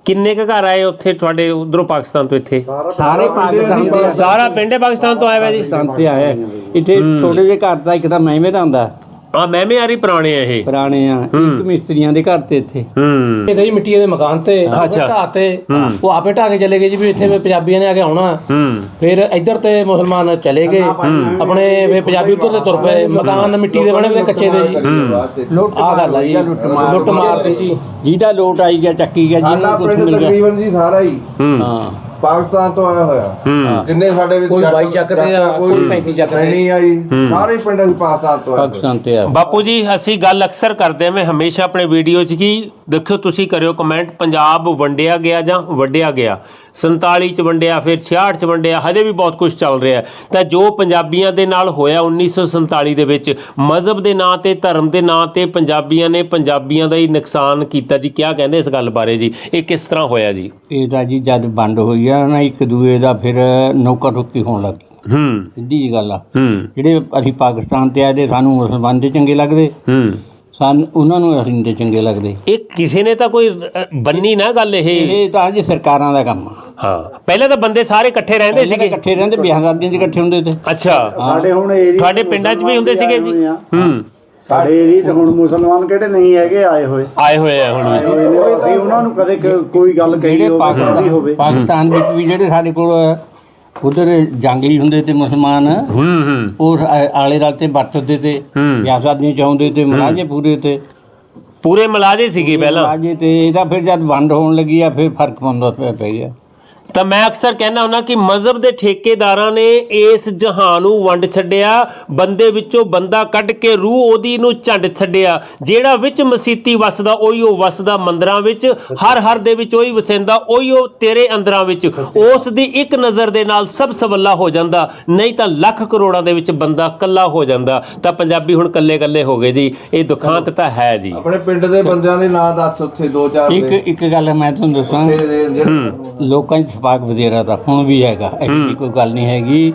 ਕਿੰਨੇ ਕ ਘਰ ਆਏ ਉੱਥੇ ਤੁਹਾਡੇ ਉਧਰੋਂ ਪਾਕਿਸਤਾਨ ਤੋਂ ਇੱਥੇ? ਸਾਰੇ ਪਾਕਿਸਤਾਨ ਦੇ ਸਾਰਾ ਪਿੰਡ ਪਾਕਿਸਤਾਨ ਤੋਂ ਆਇਆ ਵਾ ਜੀ? ਪਾਕਿਸਤਾਨ ਤੇ ਆਏ ਇੱਥੇ ਥੋੜੇ ਜਿਹੇ ਘਰ ਤਾਂ ਇੱਕ ਤਾਂ ਮਹਿਮੇ ਦਾ ਹੁੰਦਾ। ਆ ਮੈਮੇ ਆਰੀ ਪੁਰਾਣੇ ਆ ਇਹ। ਪੁਰਾਣੇ ਆ ਇੱਕ ਮਿਸਤਰੀਆਂ ਦੇ ਘਰ ਤੇ ਇੱਥੇ। ਹੂੰ। ਇਹਦੇ ਜੀ ਮਿੱਟੀ ਦੇ ਮਕਾਨ ਤੇ ਅੱਛਾ। ਢਾਹ ਤੇ ਉਹ ਆਪੇ ਢਾਹ ਕੇ ਚਲੇ ਗਏ ਜੀ ਵੀ ਇੱਥੇ ਵੀ ਪੰਜਾਬੀਆਂ ਨੇ ਆ ਕੇ ਆਉਣਾ। ਹੂੰ। ਫਿਰ ਇੱਧਰ ਤੇ ਮੁਸਲਮਾਨ ਚਲੇ ਗਏ। ਆਪਣੇ ਵੀ ਪੰਜਾਬੀ ਉੱਧਰ ਤੇ ਤੁਰ ਪਏ। ਮਕਾਨ ਮਿੱਟੀ ਦੇ ਬਣੇ ਹੋਏ ਕੱਚੇ ਦੇ ਜੀ। ਲੁੱਟ ਆਹ ਗੱਲ ਆ ਜੀ। ਲੁੱਟ ਮਾਰਦੇ ਜੀ। ਜਿਹਦਾ ਲੋਟ ਆਈ ਗਿਆ ਚੱਕੀ ਗਿਆ ਸਾਡਾ ਜਿਹਨੂੰ ਕੁਝ ਪਿੰਡ ਮਿਲ ਗਿਆ। ਤਕਰੀਬਨ ਜੀ ਸਾਰਾ ਹੀ। ਹੂੰ। ਹਾਂ। ਪਾਕਿਸਤਾਨ ਤੋਂ ਆਇਆ ਹੋਇਆ। ਹੂੰ। ਜਿੰਨੇ ਸਾਡੇ ਵਿੱਚ ਕੋਈ 22 ਚੱਕ ਤੇ ਆ, ਕੋਈ 35 ਚੱਕ ਤੇ। ਨਹੀਂ ਆਈ। ਸਾਰੇ ਪਿੰਡ ਅਸੀਂ ਪਾਕਿਸਤਾਨ ਤੋਂ ਆਏ ਹੋਏ। ਪਾਕਿਸਤਾਨ ਤੇ ਆ ਬਾਪੂ ਜੀ ਅਸੀਂ ਗੱਲ ਅਕਸਰ ਕਰਦੇ ਹਾਂ ਮੈਂ ਹਮੇਸ਼ਾ ਆਪਣੇ ਵੀਡੀਓ 'ਚ ਕਿ ਦੇਖਿਓ ਤੁਸੀਂ ਕਰਿਓ ਕਮੈਂਟ ਪੰਜਾਬ ਵੰਡਿਆ ਗਿਆ ਜਾਂ ਵੱਡਿਆ ਗਿਆ? 47 ਚ ਵੰਡਿਆ ਫਿਰ 66 ਚ ਵੰਡਿਆ ਹਜੇ ਵੀ ਬਹੁਤ ਕੁਝ ਚੱਲ ਰਿਹਾ। ਹੈ। ਤਾਂ ਜੋ ਪੰਜਾਬੀਆਂ ਦੇ ਨਾਲ ਹੋਇਆ 1947 ਦੇ ਵਿੱਚ ਮਜ਼ਹਬ ਦੇ ਨਾਂ ਤੇ ਧਰਮ ਦੇ ਨਾਂ ਤੇ ਪੰਜਾਬੀਆਂ ਨੇ ਪੰਜਾਬੀਆਂ ਦਾ ਹੀ ਨੁਕਸਾਨ ਕੀਤਾ ਜੀ। ਕਿਆ ਕਹਿੰਦੇ ਇਸ ਗੱਲ ਬਾਰੇ ਜੀ? ਇਹ ਕਿਸ ਤਰ੍ਹਾਂ ਹੋਇਆ ਜੀ? ਇਹ ਤਾਂ ਜੀ ਜਦ ਵੰਡ ਹੋਈ ਆ ਨਾ ਇੱਕ ਦੂਏ ਦਾ ਫਿਰ ਨੌਕਾ ਟੁੱਕੀ ਹੋਣ ਲੱਗ ਗਈ। ਹੂੰ। ਸਿੱਧੀ ਜੀ ਗੱਲ ਆ। ਹੂੰ। ਜਿਹੜੇ ਅਸੀਂ ਪਾਕਿਸਤਾਨ ਤੇ ਆਏ ਤੇ ਸਾਨੂੰ ਮੁਸਲਮਾਨ ਦੇ ਚੰਗੇ ਲੱਗਦੇ। ਹੂੰ। ਸਾਨੂੰ ਉਹਨਾਂ ਨੂੰ ਅਸੀਂ ਦੇ ਚੰਗੇ ਲੱਗਦੇ। ਇਹ ਕਿਸੇ ਨੇ ਤਾਂ ਕੋਈ ਅ, ਬੰਨੀ ਨਾ ਗੱਲ ਇਹ। ਇਹ ਤਾਂ ਜੀ ਸਰਕਾਰਾਂ ਦਾ ਕੰਮ ਆ। ਹਾਂ। ਪਹਿਲਾਂ ਤਾਂ ਬੰਦੇ ਸਾਰੇ ਇਕੱਠੇ ਰਹਿੰਦੇ ਪਹਿਲਾਂ ਤਾਂ ਸੀਗੇ। ਇਕੱਠੇ ਰਹਿੰਦੇ ਵਿਆਹ ਸ਼ਾਦੀਆਂ 'ਚ ਇਕੱਠੇ ਹੁੰਦੇ ਤੇ। ਅੱਛਾ। ਸਾਡੇ ਹੁਣ ਏਰੀਆ ਤੁਹਾਡੇ ਪਿੰਡਾਂ 'ਚ ਵੀ ਹੁੰਦੇ ਸੀਗੇ ਜੀ? ਹੂੰ। ਸਾਡੇ ਏਰੀਆ 'ਚ ਹੁਣ ਮੁਸਲਮਾਨ ਕਿਹੜੇ ਨਹੀਂ ਹੈਗੇ ਆਏ ਹੋਏ। ਆਏ ਹੋਏ ਆ ਹੁਣ ਵੀ। ਹੋਏ ਨੇ ਅਸੀਂ ਉਹਨਾਂ ਨੂੰ ਕਦੇ ਕ- ਕੋਈ ਗੱਲ ਕਹੀ ਜਿਹੜੇ ਹੋਵੇ ਕਹੀ ਪਾਕਿਸਤਾਨ ਹੋਵੇ। ਪਾਕਿਸਤਾਨ ਵਿੱਚ ਵੀ ਜਿਹੜੇ ਸਾਡੇ ਕੋਲ ਉਧਰ ਜੰਗਲੀ ਹੁੰਦੇ ਤੇ ਮੁਸਲਮਾਨ ਹੂੰ ਹੂੰ। ਉਹ ਆ- ਆਲੇ ਦਾਲ ਤੇ ਵਰਤਦੇ ਤੇ ਹੂੰ। ਵਿਆਹ ਸ਼ਾਦੀਆਂ 'ਚ ਆਉਂਦੇ ਤੇ ਮਹਾਜੇ ਪੂਰੇ ਤੇ। ਪੂਰੇ ਮਲਾਜੇ ਸੀਗੇ ਪਹਿਲਾਂ। ਮਹਾਜੇ ਤੇ ਇਹਦਾ ਫਿਰ ਜਦ ਵੰਡ ਹੋਣ ਲੱਗੀ ਆ ਫਿਰ ਫ਼ਰਕ ਪਾਉਂਦਾ ਪਿਆ ਪੈ ਗਿਆ ਤਾਂ ਮੈਂ ਅਕਸਰ ਕਹਿੰਦਾ ਹੁੰਦਾ ਕਿ ਮਜ਼ਹਬ ਦੇ ਠੇਕੇਦਾਰਾਂ ਨੇ ਇਸ ਜਹਾਨ ਨੂੰ ਵੰਡ ਛੱਡਿਆ ਬੰਦੇ ਵਿੱਚੋਂ ਬੰਦਾ ਕੱਢ ਕੇ ਰੂਹ ਉਹਦੀ ਨੂੰ ਝੰਡ ਛੱਡਿਆ ਜਿਹੜਾ ਵਿੱਚ ਮਸੀਤੀ ਵਸਦਾ ਉਹੀ ਉਹ ਵਸਦਾ ਮੰਦਰਾਂ ਵਿੱਚ ਹਰ ਹਰ ਦੇ ਵਿੱਚ ਉਹੀ ਵਸਿੰਦਾ ਉਹੀ ਉਹ ਤੇਰੇ ਅੰਦਰਾਂ ਵਿੱਚ ਉਸ ਦੀ ਇੱਕ ਨਜ਼ਰ ਦੇ ਨਾਲ ਸਭ ਸਵੱਲਾ ਹੋ ਜਾਂਦਾ ਨਹੀਂ ਤਾਂ ਲੱਖ ਕਰੋੜਾਂ ਦੇ ਵਿੱਚ ਬੰਦਾ ਕੱਲਾ ਹੋ ਜਾਂਦਾ। ਤਾਂ ਪੰਜਾਬੀ ਹੁਣ ਕੱਲੇ ਕੱਲੇ ਹੋ ਗਏ ਜੀ ਇਹ ਦੁਖਾਂਤ ਤਾਂ ਹੈ ਜੀ। ਆਪਣੇ ਪਿੰਡ ਦੇ ਬੰਦਿਆਂ ਦੇ ਨਾਂ ਦੱਸ ਉੱਥੇ ਦੋ ਚਾਰ ਇੱਕ ਇੱਕ ਗੱਲ ਮੈਂ ਤੁਹਾਨੂੰ ਦੱਸਾਂ। ਲੋਕਾਂ 'ਚ ਸਪਾਕ ਵਧੇਰਾ ਤਾਂ ਹੁਣ ਵੀ ਹੈਗਾ ਐਸੀ ਕੋਈ ਗੱਲ ਨਹੀਂ ਹੈਗੀ।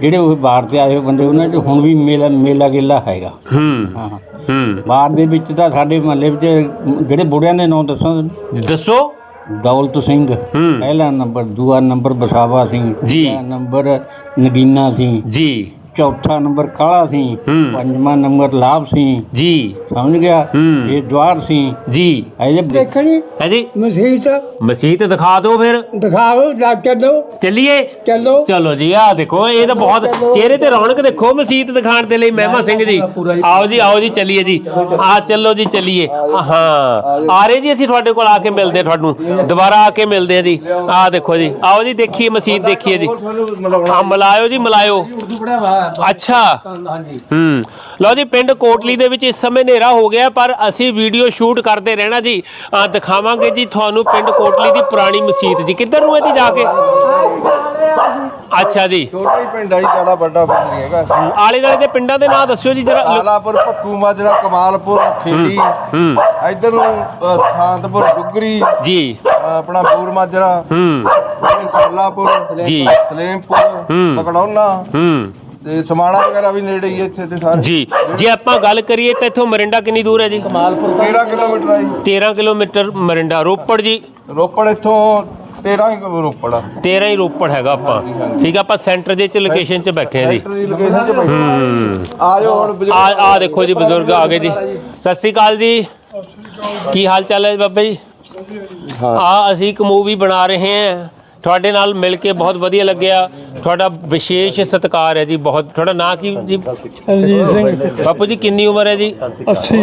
ਜਿਹੜੇ ਉਹ ਬਾਹਰ ਤੇ ਆਏ ਹੋਏ ਬੰਦੇ ਉਹਨਾਂ 'ਚ ਹੁਣ ਵੀ ਮੇਲਾ ਮੇਲਾ ਗੇਲਾ ਹੈਗਾ। ਹੂੰ ਹਾਂ ਹੂੰ। ਬਾਹਰ ਦੇ ਵਿੱਚ ਤਾਂ ਸਾਡੇ ਮਹੱਲੇ ਵਿੱਚ ਜਿਹੜੇ ਬੁੜਿਆਂ ਦੇ ਨਾਂ ਦੱਸਾਂ ਦੱਸੋ। ਦੌਲਤ ਸਿੰਘ ਪਹਿਲਾ ਨੰਬਰ ਦੂਆ ਨੰਬਰ ਬਸਾਵਾ ਸਿੰਘ ਜੀ। ਤੀਜਾ ਨੰਬਰ ਨਗੀਨਾ ਸਿੰਘ। ਜੀ। ਚੌਥਾ ਨੰਬਰ ਕਾਲਾ ਸੀ ਹੂੰ। ਪੰਜਵਾਂ ਨੰਬਰ ਲਾਭ ਸੀ। ਜੀ। ਸਮਝ ਗਿਆ? ਹੂੰ। ਇਹ ਜਵਾਰ ਸੀ। ਜੀ। ਇਹ ਦੇਖਣੀ ਹੈ ਜੀ। ਮਸੀਤ। ਮਸੀਤ ਦਿਖਾ ਦਿਓ ਫਿਰ। ਦਿਖਾਓ ਡਾਕਟਰ ਦੋ ਚੱਲੀਏ? ਚਲੋ। ਚਲੋ ਜੀ ਆ ਦੇਖੋ ਇਹ ਤਾਂ ਬਹੁਤ ਚਿਹਰੇ ਤੇ ਰੌਣਕ ਦੇਖੋ ਮਸੀਤ ਦਿਖਾਣ ਦੇ ਲਈ ਮਹਿਮਾ ਸਿੰਘ ਜੀ। ਆਓ ਜੀ ਆਓ ਜੀ ਚੱਲੀਏ ਜੀ। ਆ ਚੱਲੋ। ਜੀ ਚੱਲੀਏ। ਹਾਂ ਆ ਰਹੇ ਜੀ ਅਸੀਂ ਤੁਹਾਡੇ ਕੋਲ ਆ ਕੇ ਮਿਲਦੇ ਹਾਂ ਤੁਹਾਨੂੰ। ਦੁਬਾਰਾ ਆ ਕੇ ਮਿਲਦੇ ਹਾਂ ਜੀ। ਆ ਦੇਖੋ ਜੀ ਆਓ ਜੀ ਦੇਖੀਏ ਮਸੀਤ ਦੇਖੀਏ ਜੀ। ਆ ਮਲਾਇਓ ਜੀ ਮਲਾਇਓ। ਅੱਛਾ। ਹੂੰ। ਲਓ ਜੀ ਪਿੰਡ ਕੋਟਲੀ ਦੇ ਵਿੱਚ ਇਸ ਸਮੇਂ ਹਨੇਰਾ ਹੋ ਗਿਆ ਪਰ ਅਸੀਂ ਵੀਡੀਓ ਸ਼ੂਟ ਕਰਦੇ ਰਹਿਣਾ ਜੀ। ਦਿਖਾਵਾਂਗੇ ਜੀ ਤੁਹਾਨੂੰ ਪਿੰਡ ਕੋਟਲੀ ਦੀ ਪੁਰਾਣੀ ਮਸਜਿਦ ਜੀ। ਕਿੱਧਰ ਨੂੰ ਹੈ ਜੀ ਜਾ ਕੇ? ਅੱਛਾ ਜੀ। ਛੋਟਾ ਹੀ ਪਿੰਡ ਆ ਜੀ ਜ਼ਿਆਦਾ ਵੱਡਾ ਪਿੰਡ ਨਹੀਂ ਹੈਗਾ। ਆਲੇ ਦਾਲੇ ਦੇ ਪਿੰਡਾਂ ਦੇ ਨਾਂ ਦੱਸਿਓ ਜੀ ਜਰਾ ਆਲਾਪੁਰ ਭੱਕੂ ਮਾਜਰਾ ਕਮਾਲਪੁਰ ਖੇੜੀ। ਹੂੰ ਇੱਧਰ ਨੂੰ ਅ, ਸ਼ਾਂਤਪੁਰ ਡੁਗਰੀ। ਜੀ। ਅ, ਆਪਣਾ ਪੂਰ ਮਾਜਰਾ ਹੂੰ। ਸਾਲਾਪੁਰ ਜੀ। ਸਲੇਮਪੁਰ ਹੂੰ। ਪਕੜੌਨਾ ਹੂੰ। ਤੇ ਸਮਾਣਾ ਵਗੈਰਾ ਵੀ ਨੇੜੇ ਹੀ ਆ ਇੱਥੇ ਤੇ ਸਾਰੇ। ਜੀ ਜੇ ਆਪਾਂ ਗੱਲ ਕਰੀਏ ਤਾਂ ਇੱਥੋਂ ਮਰਿੰਡਾ ਕਿੰਨੀ ਦੂਰ ਹੈ ਜੀ? 13 ਕਿਲੋਮੀਟਰ ਆ ਜੀ। 13 ਕਿਲੋਮੀਟਰ ਮਰਿੰਡਾ ਰੋਪੜ ਜੀ? ਰੋਪੜ ਇੱਥੋਂ 13 ਹੀ ਰੋਪੜ ਆ। 13 ਹੀ ਰੋਪੜ ਹੈਗਾ ਆਪਾਂ। ਠੀਕ ਆ ਆਪਾਂ ਸੈਂਟਰ ਦੇ ਚ ਲੋਕੇਸ਼ਨ 'ਚ ਬੈਠੇ ਆ ਜੀ। ਦੀ ਲੋਕੇਸ਼ਨ 'ਚ ਬੈਠੇ ਹੂੰ। ਆ ਜਾਓ ਹੁਣ ਬਜ਼ੁਰਗ। ਆ ਆ ਦੇਖੋ ਜੀ ਬਜ਼ੁਰਗ ਆ ਗਏ ਜੀ। ਸਤਿ ਸ੍ਰੀ ਅਕਾਲ ਜੀ। ਕੀ ਹਾਲ ਚਾਲ ਹੈ ਬਾਬਾ ਜੀ? ਆ ਅਸੀਂ ਇੱਕ ਮੂਵੀ ਬਣਾ ਰਹੇ ਹਾਂ। ਤੁਹਾਡੇ ਨਾਲ ਮਿਲ ਕੇ ਬਹੁਤ ਵਧੀਆ ਲੱਗਿਆ। ਤੁਹਾਡਾ ਵਿਸ਼ੇਸ਼ ਸਤਿਕਾਰ ਹੈ ਜੀ ਬਹੁਤ। ਤੁਹਾਡਾ ਨਾਂ ਕੀ ਜੀ? ਰਣਜੀਤ ਸਿੰਘ। ਬਾਪੂ ਜੀ ਕਿੰਨੀ ਉਮਰ ਹੈ ਜੀ? 80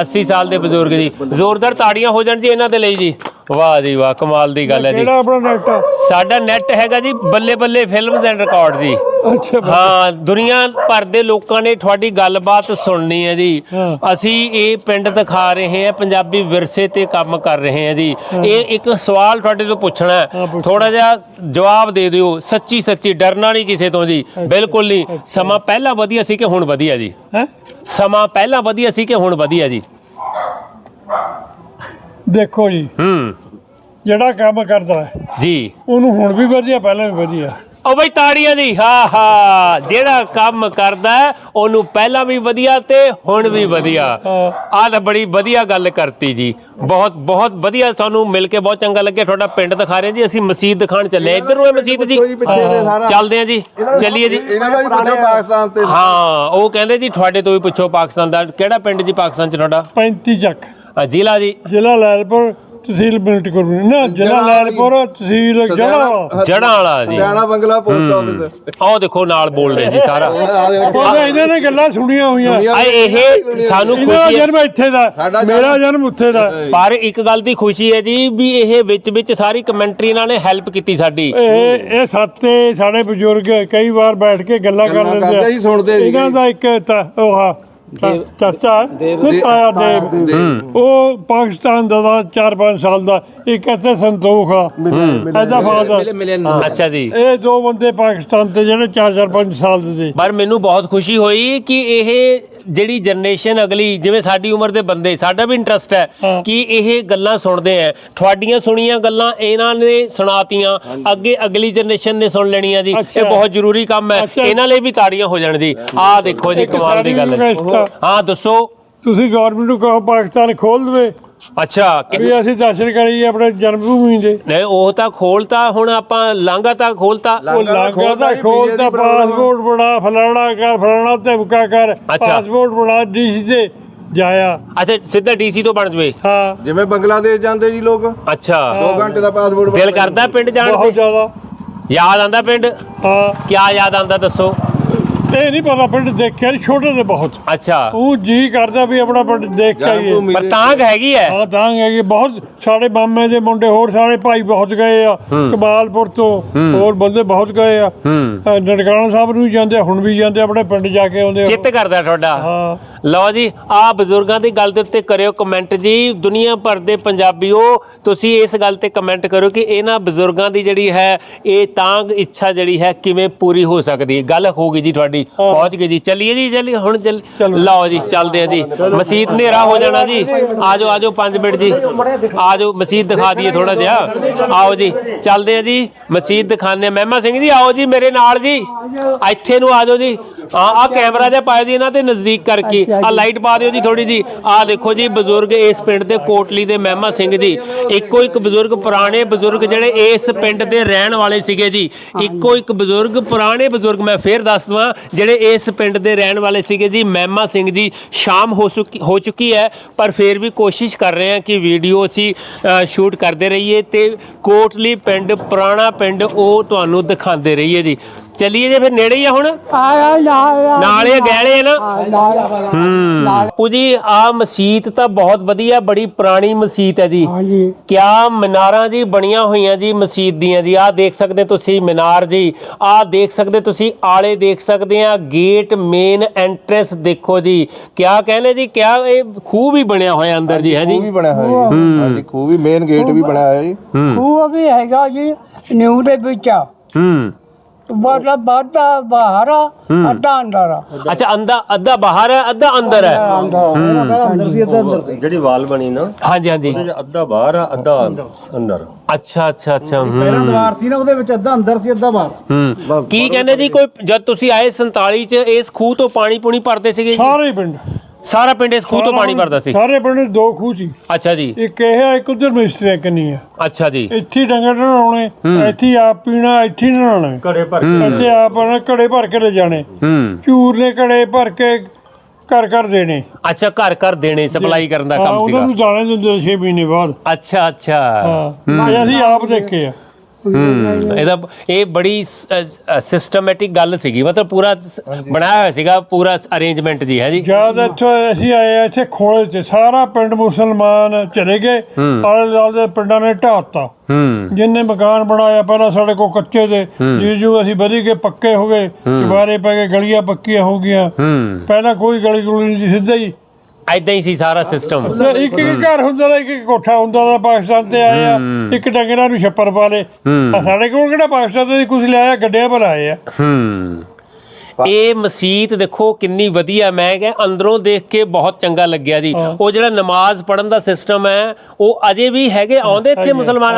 80 ਸਾਲ ਦੇ ਬਜ਼ੁਰਗ ਜੀ। ਜ਼ੋਰਦਾਰ ਤਾੜੀਆਂ ਹੋ ਜਾਣ ਜੀ ਇਹਨਾਂ ਦੇ ਲਈ ਜੀ। ਵਾਹ ਜੀ ਵਾਹ ਕਮਾਲ ਦੀ ਗੱਲ ਹੈ ਜੀ। ਕਿਹੜਾ ਆਪਣਾ ਨੈਟ ਸਾਡਾ ਨੈਟ ਹੈਗਾ ਜੀ ਬੱਲੇ ਬੱਲੇ ਫਿਲਮਸ ਐਂਡ ਰਿਕਾਰਡ ਜੀ। ਅੱਛਾ ਹਾਂ ਦੁਨੀਆ ਭਰ ਦੇ ਲੋਕਾਂ ਨੇ ਤੁਹਾਡੀ ਗੱਲਬਾਤ ਸੁਣਨੀ ਹੈ ਜੀ। ਅਸੀਂ ਇਹ ਪਿੰਡ ਦਿਖਾ ਰਹੇ ਹਾਂ ਪੰਜਾਬੀ ਵਿਰਸੇ ਤੇ ਕੰਮ ਕਰ ਰਹੇ ਹਾਂ ਜੀ। ਇਹ ਇੱਕ ਸਵਾਲ ਤੁਹਾਡੇ ਤੋਂ ਪੁੱਛਣਾ। ਥੋੜਾ ਜਿਹਾ ਜਵਾਬ ਦੇ ਦਿਓ ਸੱਚੀ ਸੱਚੀ ਡਰਨਾ ਨਹੀਂ ਕਿਸੇ ਤੋਂ ਜੀ। ਬਿਲਕੁਲ ਨਹੀਂ। ਸਮਾਂ ਪਹਿਲਾਂ ਵਧੀਆ ਸੀ ਕਿ ਹੁਣ ਵਧੀਆ ਜੀ? ਹੈ? ਸਮਾਂ ਪਹਿਲਾਂ ਵਧੀਆ ਸੀ ਕਿ ਹੁਣ ਵਧੀਆ ਜੀ? ਦੇਖੋ ਜੀ। ਹੂੰ। ਜਿਹੜਾ ਕੰਮ ਕਰਦਾ ਹੈ ਜੀ। ਉਹਨੂੰ ਹੁਣ ਵੀ ਵਧੀਆ ਪਹਿਲਾਂ ਵੀ ਵਧੀਆ। ਉਹ ਬਈ ਤਾੜੀਆਂ ਦੀ ਹਾ ਹਾ। ਜਿਹੜਾ ਕੰਮ ਕਰਦਾ ਹੈ, ਉਹਨੂੰ ਪਹਿਲਾਂ ਵੀ ਵਧੀਆ ਤੇ ਹੁਣ ਵੀ ਵਧੀਆ। ਆਹ ਤਾਂ ਬੜੀ ਵਧੀਆ ਗੱਲ ਕਰਤੀ ਜੀ। ਬਹੁਤ ਬਹੁਤ ਵਧੀਆ ਤੁਹਾਨੂੰ ਮਿਲ ਕੇ ਬਹੁਤ ਚੰਗਾ ਲੱਗਿਆ। ਤੁਹਾਡਾ ਪਿੰਡ ਦਿਖਾ ਰਹੇ ਜੀ ਅਸੀਂ ਮਸਜਿਦ ਦਿਖਾਣ ਚੱਲੇ ਹਾਂ। ਇੱਧਰ ਨੂੰ ਹੈ ਮਸਜਿਦ ਜੀ? ਚੱਲਦੇ ਆ ਜੀ। ਚੱਲੀਏ ਜੀ। ਇਹਨਾਂ ਦਾ ਵੀ ਪੁੱਛੋ ਪਾਕਿਸਤਾਨ ਤੇ। ਹਾਂ ਉਹ ਕਹਿੰਦੇ ਜੀ ਤੁਹਾਡੇ ਤੋਂ ਵੀ ਪੁੱਛੋ ਪਾਕਿਸਤਾਨ ਦਾ। ਕਿਹੜਾ ਪਿੰਡ ਜੀ ਪਾਕਿਸਤਾਨ ਚ ਤੁਹਾਡਾ? 35 ਚੱਕ। ਅ, ਜ਼ਿਲ੍ਹਾ ਜੀ? ਜ਼ਿਲ੍ਹਾ ਲੈਲਪੁਰ ਤਹਿਸੀਲ ਬਿਲਟਕੁਰ ਨਾ ਜ਼ਿਲ੍ਹਾ ਲੈਲਪੁਰ ਤਹਿਸੀਲ ਜੜਾ ਜੜਾਂ ਵਾਲਾ ਜੀ। ਹਰਿਆਣਾ ਬੰਗਲਾ ਪੋਸਟ ਆਫਿਸ ਆਹ ਦੇਖੋ ਨਾਲ ਬੋਲ ਰਹੇ ਜੀ ਸਾਰਾ। ਉਹਦੇ ਇਹਨਾਂ ਨੇ ਗੱਲਾਂ ਸੁਣੀਆਂ ਹੋਈਆਂ। ਆ ਇਹ ਸਾਨੂੰ ਇਹਨਾਂ ਦਾ ਖੁਸ਼ੀ ਹੈ ਜਨਮ ਇੱਥੇ ਦਾ ਜਨਮ- ਮੇਰਾ ਜਨਮ ਉੱਥੇ ਦਾ। ਪਰ ਇੱਕ ਗੱਲ ਦੀ ਖੁਸ਼ੀ ਹੈ ਜੀ ਵੀ ਇਹ ਵਿੱਚ ਵਿੱਚ ਸਾਰੀ ਕਮੈਂਟਰੀ ਇਹਨਾਂ ਨੇ ਹੈਲਪ ਕੀਤੀ ਸਾਡੀ। ਇਹ ਇਹ ਸਾਤੇ ਸਾਡੇ ਬਜ਼ੁਰਗ ਕਈ ਵਾਰ ਬੈਠ ਕੇ ਗੱਲਾਂ ਕਰ ਗੱਲਾਂ ਲੈਂਦੇ ਕਰਦੇ ਸੀ, ਸੁਣਦੇ। ਇਹਨਾਂ ਦਾ ਇੱਕ ਤਾਂ ਉਹ ਆ ਚਾਚਾ ਨਹੀਂ ਤਾਇਆ ਦੇਵ। ਉਹ ਪਾਕਿਸਤਾਨ ਦਾ 4-5 ਸਾਲ ਦਾ। ਇੱਕ ਇੱਥੇ ਸੰਤੋਖ ਆ। ਇਹਦਾ ਫਾਦਰ। ਅੱਛਾ ਜੀ। ਇਹ ਦੋ ਬੰਦੇ ਪਾਕਿਸਤਾਨ ਤੇ ਜਿਹੜੇ 4-4-5 ਸਾਲ ਦੇ ਸੀ। ਪਰ ਮੈਨੂੰ ਬਹੁਤ ਖੁਸ਼ੀ ਹੋਈ ਕਿ ਇਹ ਜਿਹੜੀ ਜਨਰੇਸ਼ਨ ਅਗਲੀ ਜਿਵੇਂ ਸਾਡੀ ਉਮਰ ਦੇ ਬੰਦੇ ਸਾਡਾ ਵੀ ਇੰਟਰਸਟ ਹੈ। ਕਿ ਇਹ ਗੱਲਾਂ ਸੁਣਦੇ ਆ। ਤੁਹਾਡੀਆਂ ਸੁਣੀਆਂ ਗੱਲਾਂ ਇਹਨਾਂ ਨੇ ਸੁਣਾਤੀਆਂ। ਅੱਗੇ ਅਗਲੀ ਜਨਰੇਸ਼ਨ ਨੇ ਸੁਣ ਲੈਣੀਆਂ ਜੀ। ਇਹ। ਬਹੁਤ ਜ਼ਰੂਰੀ ਕੰਮ ਹੈ। ਇਹਨਾਂ ਲਈ ਵੀ ਤਾੜੀਆਂ ਹੋ ਜਾਣ ਜੀ। ਆਹ ਦੇਖੋ ਜੀ ਕਮਾਲ ਦੀ ਗੱਲ ਹੈ। ਹਾਂ ਦੱਸੋ। ਤੁਸੀਂ ਗਵਰਨਮੈਂਟ ਨੂੰ ਕਹੋ ਪਾਕਿਸਤਾਨ ਖੋਲ ਦੇਵੇ। ਅੱਛਾ ਕਿ- ਵੀ ਅਸੀਂ ਦਰਸ਼ਨ ਕਰੀਏ ਆਪਣੇ ਜਨਮ ਭੂਮੀ ਦੇ। ਨਹੀਂ ਉਹ ਤਾਂ ਖੋਲਤਾ ਹੁਣ ਆਪਾਂ ਲਾਂਘਾ ਤਾਂ ਖੋਲਤਾ। ਉਹ ਲਾਂਘਾ ਲਾਂਗਾ ਦਾ ਖੋਲਦਾ ਪ੍ਰੋਗਰਾਮ। ਪਾਸਪੋਰਟ ਬਣਾ ਫਲਾਣਾ ਕਰ ਫਲਾਣਾ ਧਮਕਾ ਕਰ। ਪਾਸਪੋਰਟ ਬਣਾ ਡੀਸੀ ਤੇ ਜਾਇਆ। ਅੱਛਾ ਸਿੱਧਾ ਡੀਸੀ ਤੋਂ ਬਣ ਜਵੇ। ਹਾਂ। ਜਿਵੇਂ ਬੰਗਲਾਦੇਸ਼ ਜਾਂਦੇ ਜੀ ਲੋਕ। 2 ਅੱਛਾ ਘੰਟੇ ਦਾ ਪਾਸਪੋਰਟ ਦਿਲ ਕਰਦਾ ਪਿੰਡ ਜਾਣ ਬਹੁਤ ਤੇ ਜ਼ਿਆਦਾ। ਯਾਦ ਆਂਦਾ ਪਿੰਡ? ਹਾਂ। ਕਿਆ ਯਾਦ ਆਂਦਾ ਦੱਸੋ? ਇਹ ਨਹੀਂ ਪਤਾ ਪਿੰਡ ਦੇਖਿਆ ਨੀ, ਛੋਟੇ ਦੇ ਬਹੁਤ। ਅੱਛਾ। ਉਹ ਜੀ ਕਰਦਾ ਵੀ ਆਪਣਾ ਪਿੰਡ ਦੇਖ ਕੇ ਆਈਏ। ਪਰ ਤਾਂਗ ਹੈਗੀ ਹੈ ਹਾਂ ਤਾਂ ਹੈ ਕਿ ਬਹੁਤ ਸਾਡੇ ਮਾਮੇ ਦੇ ਮੁੰਡੇ ਹੋਰ ਸਾਰੇ ਭਾਈ ਬਹੁਤ ਗਏ ਆ ਕਮਾਲਪੁਰ ਤੋਂ ਹੋਰ ਬੰਦੇ ਬਹੁਤ ਗਏ ਆ। ਹੂੰ। ਨਨਕਾਣਾ ਸਾਹਿਬ ਨੂੰ ਵੀ ਜਾਂਦੇ ਆ, ਹੁਣ ਵੀ ਜਾਂਦੇ ਆ, ਆਪਣੇ ਪਿੰਡ ਜਾ ਕੇ ਆਉਂਦੇ ਆ। ਚਿੱਤ ਕਰਦਾ ਤੁਹਾਡਾ। ਹਾਂ। ਲਓ ਜੀ ਆ ਬਜ਼ੁਰਗਾਂ ਦੀ ਗੱਲ ਦੇ ਉੱਤੇ ਕਰਿਓ ਕਮੈਂਟ ਜੀ। ਦੁਨੀਆ ਭਰ ਦੇ ਪੰਜਾਬੀਓ ਤੁਸੀਂ ਇਸ ਗੱਲ ਤੇ ਕਮੈਂਟ ਕਰੋ ਕਿ ਇਹਨਾਂ ਬਜ਼ੁਰਗਾਂ ਦੀ ਜਿਹੜੀ ਹੈ ਇਹ ਤਾਂਗ ਇੱਛਾ ਜਿਹੜੀ ਹੈ ਕਿਵੇਂ ਪੂਰੀ ਹੋ ਸਕਦੀ ਹੈ? ਗੱਲ ਹੋ ਗਈ ਜੀ ਤੁਹਾਡੀ। ਪਹੁੰਚ ਗਈ ਜੀ। ਚੱਲੀਏ ਜੀ ਚੱਲੀਏ। ਹੁਣ ਚੱਲ ਲਓ ਜੀ ਚੱਲਦੇ ਆ ਜੀ। ਮਸਜਿਦ ਹਨੇਰਾ ਹੋ ਜਾਣਾ ਜੀ। ਆਜੋ ਆਜੋ 5 ਮਿੰਟ ਜੀ। ਆਜੋ ਮਸਜਿਦ ਦਿਖਾ ਦਈਏ ਥੋੜਾ ਜਿਹਾ। ਆਓ ਜੀ ਚੱਲਦੇ ਆ ਜੀ। ਮਸਜਿਦ ਦਿਖਾਣੇ ਮਹਿਮਾ ਸਿੰਘ ਜੀ ਆਓ ਜੀ ਮੇਰੇ ਨਾਲ ਜੀ। ਇੱਥੇ ਨੂੰ ਆਜੋ ਜੀ। ਆ ਆ ਕੈਮਰਾ ਜਿਹਾ ਪਾਇਓ ਜੀ ਇਹਨਾਂ ਤੇ ਨਜ਼ਦੀਕ ਕਰਕੇ। ਆ ਲਾਈਟ ਪਾ ਦਿਓ ਜੀ ਥੋੜੀ ਜੀ। ਆ ਦੇਖੋ ਜੀ ਬਜ਼ੁਰਗ ਇਸ ਪਿੰਡ ਦੇ ਕੋਟਲੀ ਦੇ ਮਹਿਮਾ ਸਿੰਘ ਜੀ। ਇੱਕੋ ਇੱਕ ਬਜ਼ੁਰਗ ਪੁਰਾਣੇ ਬਜ਼ੁਰਗ ਜਿਹੜੇ ਇਸ ਪਿੰਡ ਦੇ ਰਹਿਣ ਵਾਲੇ ਸੀਗੇ ਜੀ। ਇੱਕੋ ਇੱਕ ਬਜ਼ੁਰਗ ਪੁਰਾਣੇ ਬਜ਼ੁਰਗ ਮੈਂ ਫੇਰ ਦੱਸ ਦਵਾਂ ਜਿਹੜੇ ਇਸ ਪਿੰਡ ਦੇ ਰਹਿਣ ਵਾਲੇ ਸੀਗੇ ਜੀ ਮਹਿਮਾ ਸਿੰਘ ਜੀ ਸ਼ਾਮ ਹੋ ਚੁੱਕੀ ਹੋ ਚੁੱਕੀ ਹੈ। ਪਰ ਫੇਰ ਵੀ ਕੋਸ਼ਿਸ਼ ਕਰ ਰਹੇ ਹਾਂ ਕਿ ਵੀਡੀਓ ਅਸੀਂ ਸ਼ੂਟ ਕਰਦੇ ਰਹੀਏ ਤੇ ਕੋਟਲੀ ਪਿੰਡ ਪੁਰਾਣਾ ਪਿੰਡ ਉਹ ਤੁਹਾਨੂੰ ਦਿਖਾਉਂਦੇ ਰਹੀਏ ਜੀ। ਚੱਲੀਏ ਜੇ ਫਿਰ ਨੇੜੇ ਹੀ ਆ ਹੁਣ? ਆਇਆ ਯਾਰ ਨਾਲੇ ਗਹਿਲੇ ਆ ਨਾ? ਹੂੰ। ਜੀ ਆ ਮਸਜਿਦ ਤਾਂ ਬਹੁਤ ਵਧੀਆ ਬੜੀ ਪੁਰਾਣੀ ਮਸਜਿਦ ਹੈ ਜੀ। ਹਾਂਜੀ ਕਿਆ ਮਨਾਰਾਂ ਜੀ ਬਣੀਆਂ ਹੋਈਆਂ ਜੀ ਮਸਜਿਦ ਦੀਆਂ ਜੀ? ਆਹ ਦੇਖ ਸਕਦੇ ਤੁਸੀਂ ਮਨਾਰ ਜੀ। ਆਹ ਦੇਖ ਸਕਦੇ ਤੁਸੀਂ ਆਲੇ ਦੇਖ ਸਕਦੇ ਆ। ਗੇਟ ਮੇਨ ਐਂਟਰੈਂਸ ਦੇਖੋ ਜੀ। ਕਿਆ ਕਹਿੰਦੇ ਜੀ? ਕਿਆ ਇਹ ਖੂਹ ਵੀ ਬਣਿਆ ਹੋਇਆ ਅੰਦਰ ਜੀ ਹੈ ਜੀ? ਖੂਹ ਵੀ ਬਣਿਆ ਹੋਇਆ ਜੀ। ਹਾਂਜੀ ਖੂਹ ਵੀ ਮੇਨ ਗੇਟ ਵੀ ਬਣਿਆ ਹੋਇਆ ਜੀ। ਉਹ ਵੀ ਹੈਗਾ ਜੀ ਨਿਊ ਦੇ ਵਿੱਚ। ਆ ਹੂੰ। ਮਤਲਬ ਅੱਧਾ ਬਾਹਰ ਆ ਅੱਧਾ ਅੰਦਰ ਆ। ਅੱਛਾ ਅੰਦਾ ਅੱਧਾ ਬਾਹਰ ਹੈ। ਅੱਧਾ ਅੰਦਰ ਹੈ ਜਿਹੜੀ ਵਾਲ ਬਣੀ ਨਾ ਹਾਂਜੀ ਹਾਂਜੀ। ਅੱਧਾ ਬਾਹਰ ਆ ਅੱਧਾ ਅੰਦਰ ਅੱਛਾ ਅੱਛਾ ਅੱਛਾ ਹੂੰ। ਦੀਵਾਰ ਸੀ ਨਾ ਉਹਦੇ ਵਿੱਚ ਅੱਧਾ ਅੰਦਰ ਸੀ ਅੱਧਾ ਬਾਹਰ। ਹੂੰ। ਕੀ ਕਹਿੰਦੇ ਜੀ ਕੋਈ ਜਦ ਤੁਸੀਂ ਆਏ 47 ਚ ਇਸ ਖੂਹ ਤੋਂ ਪਾਣੀ ਪੂਣੀ ਭਰਦੇ ਸੀਗੇ ਜੀ? ਸਾਰੇ ਪਿੰਡ। ਸਾਰਾ ਪਿੰਡ ਇਸ ਖੂਹ ਤੋਂ ਪਾਣੀ ਭਰਦਾ ਸੀ? ਸਾਰੇ ਪਿੰਡ ਦੋ ਖੂਹ ਸੀ। ਅੱਛਾ ਜੀ। ਇੱਕ ਇਹ ਆ ਇੱਕ ਉਧਰ ਮਿਸਤਰੀ ਕੰਨੀ ਆ ਅੱਛਾ ਜੀ। ਇੱਥੇ ਹੀ ਡੰਗਰ ਨਹਾਉਣੇ ਇੱਥੇ ਹੀ ਆਪ ਪੀਣਾ ਇੱਥੇ ਹੀ ਨਹਾਉਣਾ। ਘੜੇ ਭਰ ਇੱਥੇ ਆਪ ਨੇ ਘੜੇ ਭਰ ਕੇ ਲੈ ਜਾਣੇ। ਹੂੰ। ਚੂਰ ਨੇ ਘੜੇ ਭਰ ਕੇ ਘਰ ਘਰ ਦੇਣੇ। ਅੱਛਾ ਘਰ ਘਰ ਦੇਣੇ ਸਪਲਾਈ ਕਰਨ ਦਾ ਕੰਮ ਉਹਨਾਂ ਸੀਗਾ। ਨੂੰ ਜਾਣੇ ਦਿੰਦੇ 6 ਮਹੀਨੇ ਬਾਅਦ। ਅੱਛਾ ਅੱਛਾ। ਹਾਂ। ਅਸੀਂ ਆਪ ਦੇਖੇ ਆ। ਹੂੰ। ਇਹਦਾ ਇਹ ਬੜੀ ਸਿਸਟਮੈਟਿਕ ਗੱਲ ਸੀਗੀ। ਮਤਲਬ ਪੂਰਾ ਬਣਾਇਆ ਹੋਇਆ ਸੀਗਾ ਪੂਰਾ ਅਰੇਂਜਮੈਂਟ ਜੀ ਹੈ ਜੀ? ਜਦ ਇੱਥੋਂ ਅਸੀਂ ਆਏ ਆ ਇੱਥੇ ਖੋਲੇ ਤੇ ਸਾਰਾ ਪਿੰਡ ਮੁਸਲਮਾਨ ਚਲੇ ਗਏ। ਆਲੇ ਦੁਆਲੇ ਦੇ ਪਿੰਡਾਂ ਨੇ ਢਾਤਾ ਹੂੰ। ਜਿੰਨੇ ਮਕਾਨ ਬਣਾਇਆ ਪਹਿਲਾਂ ਸਾਡੇ ਕੋਲ ਕੱਚੇ ਦੇ। ਜੀ ਜੂ ਅਸੀਂ ਵਧੀ ਕੇ ਪੱਕੇ ਹੋ ਗਏ। ਦੁਬਾਰੇ ਪੈ ਗਏ ਗਲੀਆਂ ਪੱਕੀਆਂ ਹੋ ਗਈਆਂ। ਪਹਿਲਾਂ ਕੋਈ ਗਲੀ ਗੁਲੀ ਨਹੀਂ ਸੀ ਸਿੱਧਾ ਹੀ ਐਦਾਂ ਹੀ ਸੀ ਸਾਰਾ ਸਿਸਟਮ ਇੱਕ ਇੱਕ ਘਰ ਹੁੰਦਾ ਦਾ ਇੱਕ ਇੱਕ ਕੋਠਾ ਹੁੰਦਾ ਦਾ ਪਾਕਿਸਤਾਨ ਤੇ ਆਏ ਆ ਇੱਕ ਡੰਗਰਾਂ ਨੂੰ ਛੱਪਰ ਪਾ ਲੇ ਸਾਡੇ ਕੋਲ ਕਿਹੜਾ ਪਾਕਿਸਤਾਨ ਤੋਂ ਕੁਝ ਲਿਆਇਆ ਗੱਡਿਆਂ ਪਰ ਆਏ ਆ। ਹੂੰ। ਇਹ ਮਸਜਿਦ ਦੇਖੋ ਕਿੰਨੀ ਵਧੀਆ ਮੈਂ ਕਿਹਾ ਅੰਦਰੋਂ ਦੇਖ ਕੇ ਬਹੁਤ ਚੰਗਾ ਲੱਗਿਆ ਜੀ। ਉਹ ਜਿਹੜਾ ਨਮਾਜ਼ ਪੜਨ ਦਾ ਸਿਸਟਮ ਹੈ ਉਹ ਅਜੇ ਵੀ ਹੈਗੇ ਆਉਂਦੇ ਇੱਥੇ ਮੁਸਲਮਾਨ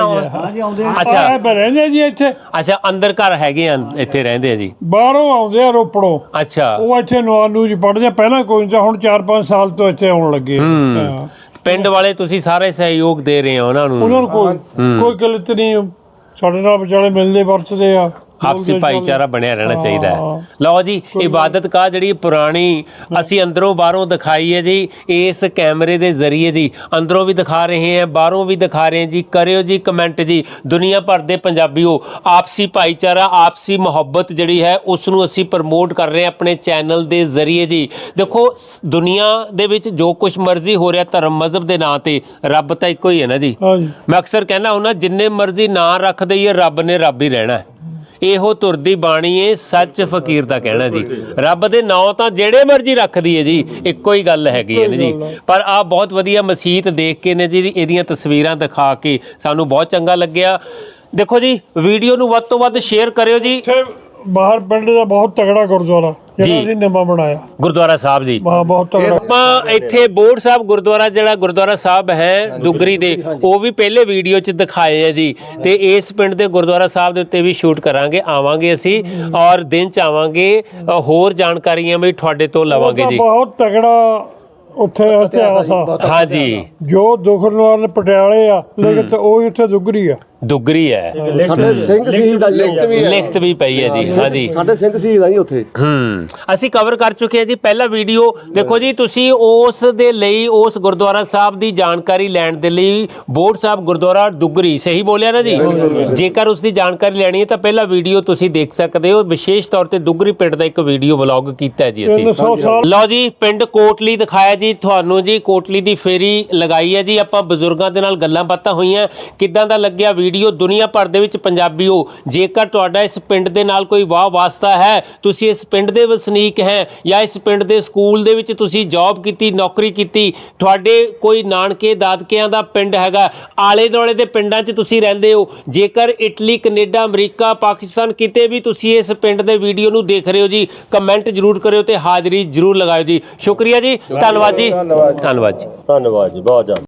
ਅੱਛਾ। ਆ ਰਹਿੰਦੇ ਜੀ ਇੱਥੇ। ਅੱਛਾ ਅੰਦਰ ਘਰ ਹੈਗੇ ਆ ਇੱਥੇ ਰਹਿੰਦੇ ਆ ਜੀ। ਬਾਹਰੋਂ ਆਉਂਦੇ ਆ ਰੋਪੜੋਂ। ਅੱਛਾ। ਉਹ ਇੱਥੇ ਨਵਾਨੂ ਜੀ ਪੜਦੇ ਪਹਿਲਾਂ ਕੋਈ ਨਹੀਂ ਹੁਣ 4-5 ਸਾਲ ਤੋਂ ਇੱਥੇ ਆਉਣ ਲੱਗੇ। ਪਿੰਡ ਵਾਲੇ ਤੁਸੀਂ ਸਾਰੇ ਸਹਿਯੋਗ ਦੇ ਰਹੇ ਹੋ ਉਹਨਾਂ ਨੂੰ। ਕੋਈ ਕੋਈ ਗਲਤ ਨਹੀਂ ਸਾਡੇ ਨਾਲ ਵਿਚਾਲੇ ਮਿਲਦੇ ਵਰਤਦੇ ਆ। ਆਪਸੀ ਭਾਈਚਾਰਾ ਬਣਿਆ ਰਹਿਣਾ ਚਾਹੀਦਾ ਹਾਂ। ਲਓ ਜੀ ਇਬਾਦਤ ਕਾ ਜਿਹੜੀ ਪੁਰਾਣੀ ਅਸੀਂ ਅੰਦਰੋਂ ਬਾਹਰੋਂ ਦਿਖਾਈ ਹੈ ਜੀ ਇਸ ਕੈਮਰੇ ਦੇ ਜ਼ਰੀਏ ਜੀ। ਅੰਦਰੋਂ ਵੀ ਦਿਖਾ ਰਹੇ ਹਾਂ ਬਾਹਰੋਂ ਵੀ ਦਿਖਾ ਰਹੇ ਹਾਂ ਜੀ। ਕਰਿਓ ਜੀ ਕਮੈਂਟ ਜੀ ਦੁਨੀਆ ਭਰ ਦੇ ਪੰਜਾਬੀਓ ਆਪਸੀ ਭਾਈਚਾਰਾ ਆਪਸੀ ਮੁਹੱਬਤ ਜਿਹੜੀ ਹੈ ਉਸ ਨੂੰ ਅਸੀਂ ਪ੍ਰਮੋਟ ਕਰ ਰਹੇ ਹਾਂ ਆਪਣੇ ਚੈਨਲ ਦੇ ਜ਼ਰੀਏ ਜੀ। ਦੇਖੋ ਦੁਨੀਆ ਦੇ ਵਿੱਚ ਜੋ ਕੁਝ ਮਰਜ਼ੀ ਹੋ ਰਿਹਾ ਧਰਮ ਮਜ਼ਹਬ ਦੇ ਨਾਂ ਤੇ ਰੱਬ ਤਾਂ ਇੱਕੋ ਹੀ ਹੈ ਨਾ ਜੀ। ਮੈਂ ਅਕਸਰ ਕਹਿੰਦਾ ਹੁੰਦਾ ਜਿੰਨੇ ਮਰਜ਼ੀ ਨਾਂ ਰੱਖ ਦਈਏ ਰੱਬ ਨੇ ਰੱਬ ਹੀ ਰਹਿਣਾ ਹੈ। ਇਹੋ ਤੁਰਦੀ ਬਾਣੀ ਏ ਸੱਚ ਫਕੀਰ ਦਾ ਕਹਿਣਾ ਜੀ। ਰੱਬ ਦੇ ਨਾਂ ਤਾਂ ਜਿਹੜੇ ਮਰਜ਼ੀ ਰੱਖ ਦਈਏ ਜੀ ਇੱਕੋ ਹੀ ਗੱਲ ਹੈਗੀ ਹੈ ਨਾ ਜੀ। ਪਰ ਆ ਬਹੁਤ ਵਧੀਆ ਮਸਜਿਦ ਦੇਖ ਕੇ ਨੇ ਜੀ ਇਹਦੀਆਂ ਤਸਵੀਰਾਂ ਦਿਖਾ ਕੇ ਸਾਨੂੰ ਬਹੁਤ ਚੰਗਾ ਲੱਗਿਆ। ਦੇਖੋ ਜੀ ਵੀਡੀਓ ਨੂੰ ਵੱਧ ਤੋਂ ਵੱਧ ਸ਼ੇਅਰ ਕਰਿਓ ਜੀ। ਬਾਹਰ ਪਿੰਡ ਦਾ ਬਹੁਤ ਤਗੜਾ ਗੁਰਦੁਆਰਾ। ਜਿਹੜਾ ਜੀ। ਨਵਾਂ ਬਣਾਇਆ। ਗੁਰਦੁਆਰਾ ਸਾਹਿਬ ਜੀ। ਬਹੁਤ ਬਹੁਤ ਤਗੜਾ ਆਪਾਂ ਇੱਥੇ ਬੋੜ ਸਾਹਿਬ ਗੁਰਦੁਆਰਾ ਜਿਹੜਾ ਗੁਰਦੁਆਰਾ ਸਾਹਿਬ ਹੈ ਦੁਗਰੀ ਦੇ ਉਹ ਵੀ ਪਹਿਲੇ ਵੀਡੀਓ 'ਚ ਦਿਖਾਏ ਆ ਜੀ। ਤੇ ਇਸ ਪਿੰਡ ਦੇ ਗੁਰਦੁਆਰਾ ਸਾਹਿਬ ਦੇ ਉੱਤੇ ਵੀ ਸ਼ੂਟ ਕਰਾਂਗੇ ਆਵਾਂਗੇ ਅਸੀਂ ਔਰ ਦਿਨ 'ਚ ਆਵਾਂਗੇ। ਅ, ਹੋਰ ਜਾਣਕਾਰੀਆਂ ਵੀ ਤੁਹਾਡੇ ਤੋਂ ਲਵਾਂਗੇ ਜੀ। ਬਹੁਤ ਤਗੜਾ ਉੱਥੇ ਇਤਿਹਾਸ ਆ। ਹਾਂਜੀ। ਜੋ ਦੁਖਨਵਾਰ ਪਟਿਆਲੇ ਆ ਲੇਕਿਨ ਤੇ ਉਹ ਇੱਥੇ ਦੁਗਰੀ ਆ। ਦੁਗਰੀ ਹੈ। ਸਾਡੇ ਸਿੰਘ ਸ਼ਹੀਦ ਆ ਜੀ ਲਿਖਤ ਵੀ ਪਈ ਹੈ ਜੀ ਹਾਂਜੀ। ਸਾਡੇ ਸਿੰਘ ਸ਼ਹੀਦ ਆ ਜੀ ਉੱਥੇ। ਹੂੰ ਅਸੀਂ ਕਵਰ ਕਰ ਚੁੱਕੇ ਹਾਂ ਜੀ ਪਹਿਲਾ ਵੀਡੀਓ ਦੇਖੋ ਜੀ ਤੁਸੀਂ ਉਸ ਦੇ ਲਈ ਉਸ ਗੁਰਦੁਆਰਾ ਸਾਹਿਬ ਦੀ ਜਾਣਕਾਰੀ ਲੈਣ ਦੇ ਲਈ ਬੋੜ ਸਾਹਿਬ ਗੁਰਦੁਆਰਾ ਦੁੱਗਰੀ ਸਹੀ ਬੋਲਿਆ ਨਾ ਜੀ? ਜੇਕਰ ਉਸ ਦੀ ਜਾਣਕਾਰੀ ਲੈਣੀ ਹੈ ਤਾਂ ਪਹਿਲਾ ਵੀਡੀਓ ਤੁਸੀਂ ਦੇਖ ਸਕਦੇ ਹੋ। ਵਿਸ਼ੇਸ਼ ਤੌਰ ਤੇ ਦੁੱਗਰੀ ਪਿੰਡ ਦਾ ਇੱਕ ਵੀਡੀਓ ਵਲੌਗ ਕੀਤਾ ਹੈ ਜੀ ਅਸੀਂ। 300 ਸਾਲ। ਲਓ ਜੀ ਪਿੰਡ ਕੋਟਲੀ ਦਿਖਾਇਆ ਜੀ ਤੁਹਾਨੂੰ ਜੀ। ਕੋਟਲੀ ਦੀ ਫੇਰੀ ਲਗਾਈ ਹੈ ਜੀ। ਆਪਾਂ ਬਜ਼ੁਰਗਾਂ ਦੇ ਨਾਲ ਗੱਲਾਂ ਬਾਤਾਂ ਹੋਈਆਂ। ਕਿੱਦਾਂ ਦਾ ਲੱਗਿਆ ਵੀਡੀਓ ਦੁਨੀਆ ਭਰ ਦੇ ਵਿੱਚ ਪੰਜਾਬੀਓ ਜੇਕਰ ਤੁਹਾਡਾ ਇਸ ਪਿੰਡ ਦੇ ਨਾਲ ਕੋਈ ਵਾਹ ਵਾਸਤਾ ਹੈ ਤੁਸੀਂ ਇਸ ਪਿੰਡ ਦੇ ਵਸਨੀਕ ਹੈ ਜਾਂ ਇਸ ਪਿੰਡ ਦੇ ਸਕੂਲ ਦੇ ਵਿੱਚ ਤੁਸੀਂ ਜੌਬ ਕੀਤੀ ਨੌਕਰੀ ਕੀਤੀ ਤੁਹਾਡੇ ਕੋਈ ਨਾਨਕੇ ਦਾਦਕਿਆਂ ਦਾ ਪਿੰਡ ਹੈਗਾ ਆਲੇ ਦੁਆਲੇ ਦੇ ਪਿੰਡਾਂ 'ਚ ਤੁਸੀਂ ਰਹਿੰਦੇ ਹੋ। ਜੇਕਰ ਇਟਲੀ ਕੈਨੇਡਾ ਅਮਰੀਕਾ ਪਾਕਿਸਤਾਨ ਕਿਤੇ ਵੀ ਤੁਸੀਂ ਇਸ ਪਿੰਡ ਦੇ ਵੀਡੀਓ ਨੂੰ ਦੇਖ ਰਹੇ ਹੋ ਜੀ ਕਮੈਂਟ ਜ਼ਰੂਰ ਕਰਿਓ ਤੇ ਹਾਜ਼ਰੀ ਜ਼ਰੂਰ ਲਗਾਇਓ ਜੀ। ਸ਼ੁਕਰੀਆ ਜੀ। ਧੰਨਵਾਦ ਜੀ। ਧੰਨਵਾਦ ਜੀ। ਧੰਨਵਾਦ ਜੀ ਬਹੁਤ ਜ਼ਿਆਦਾ।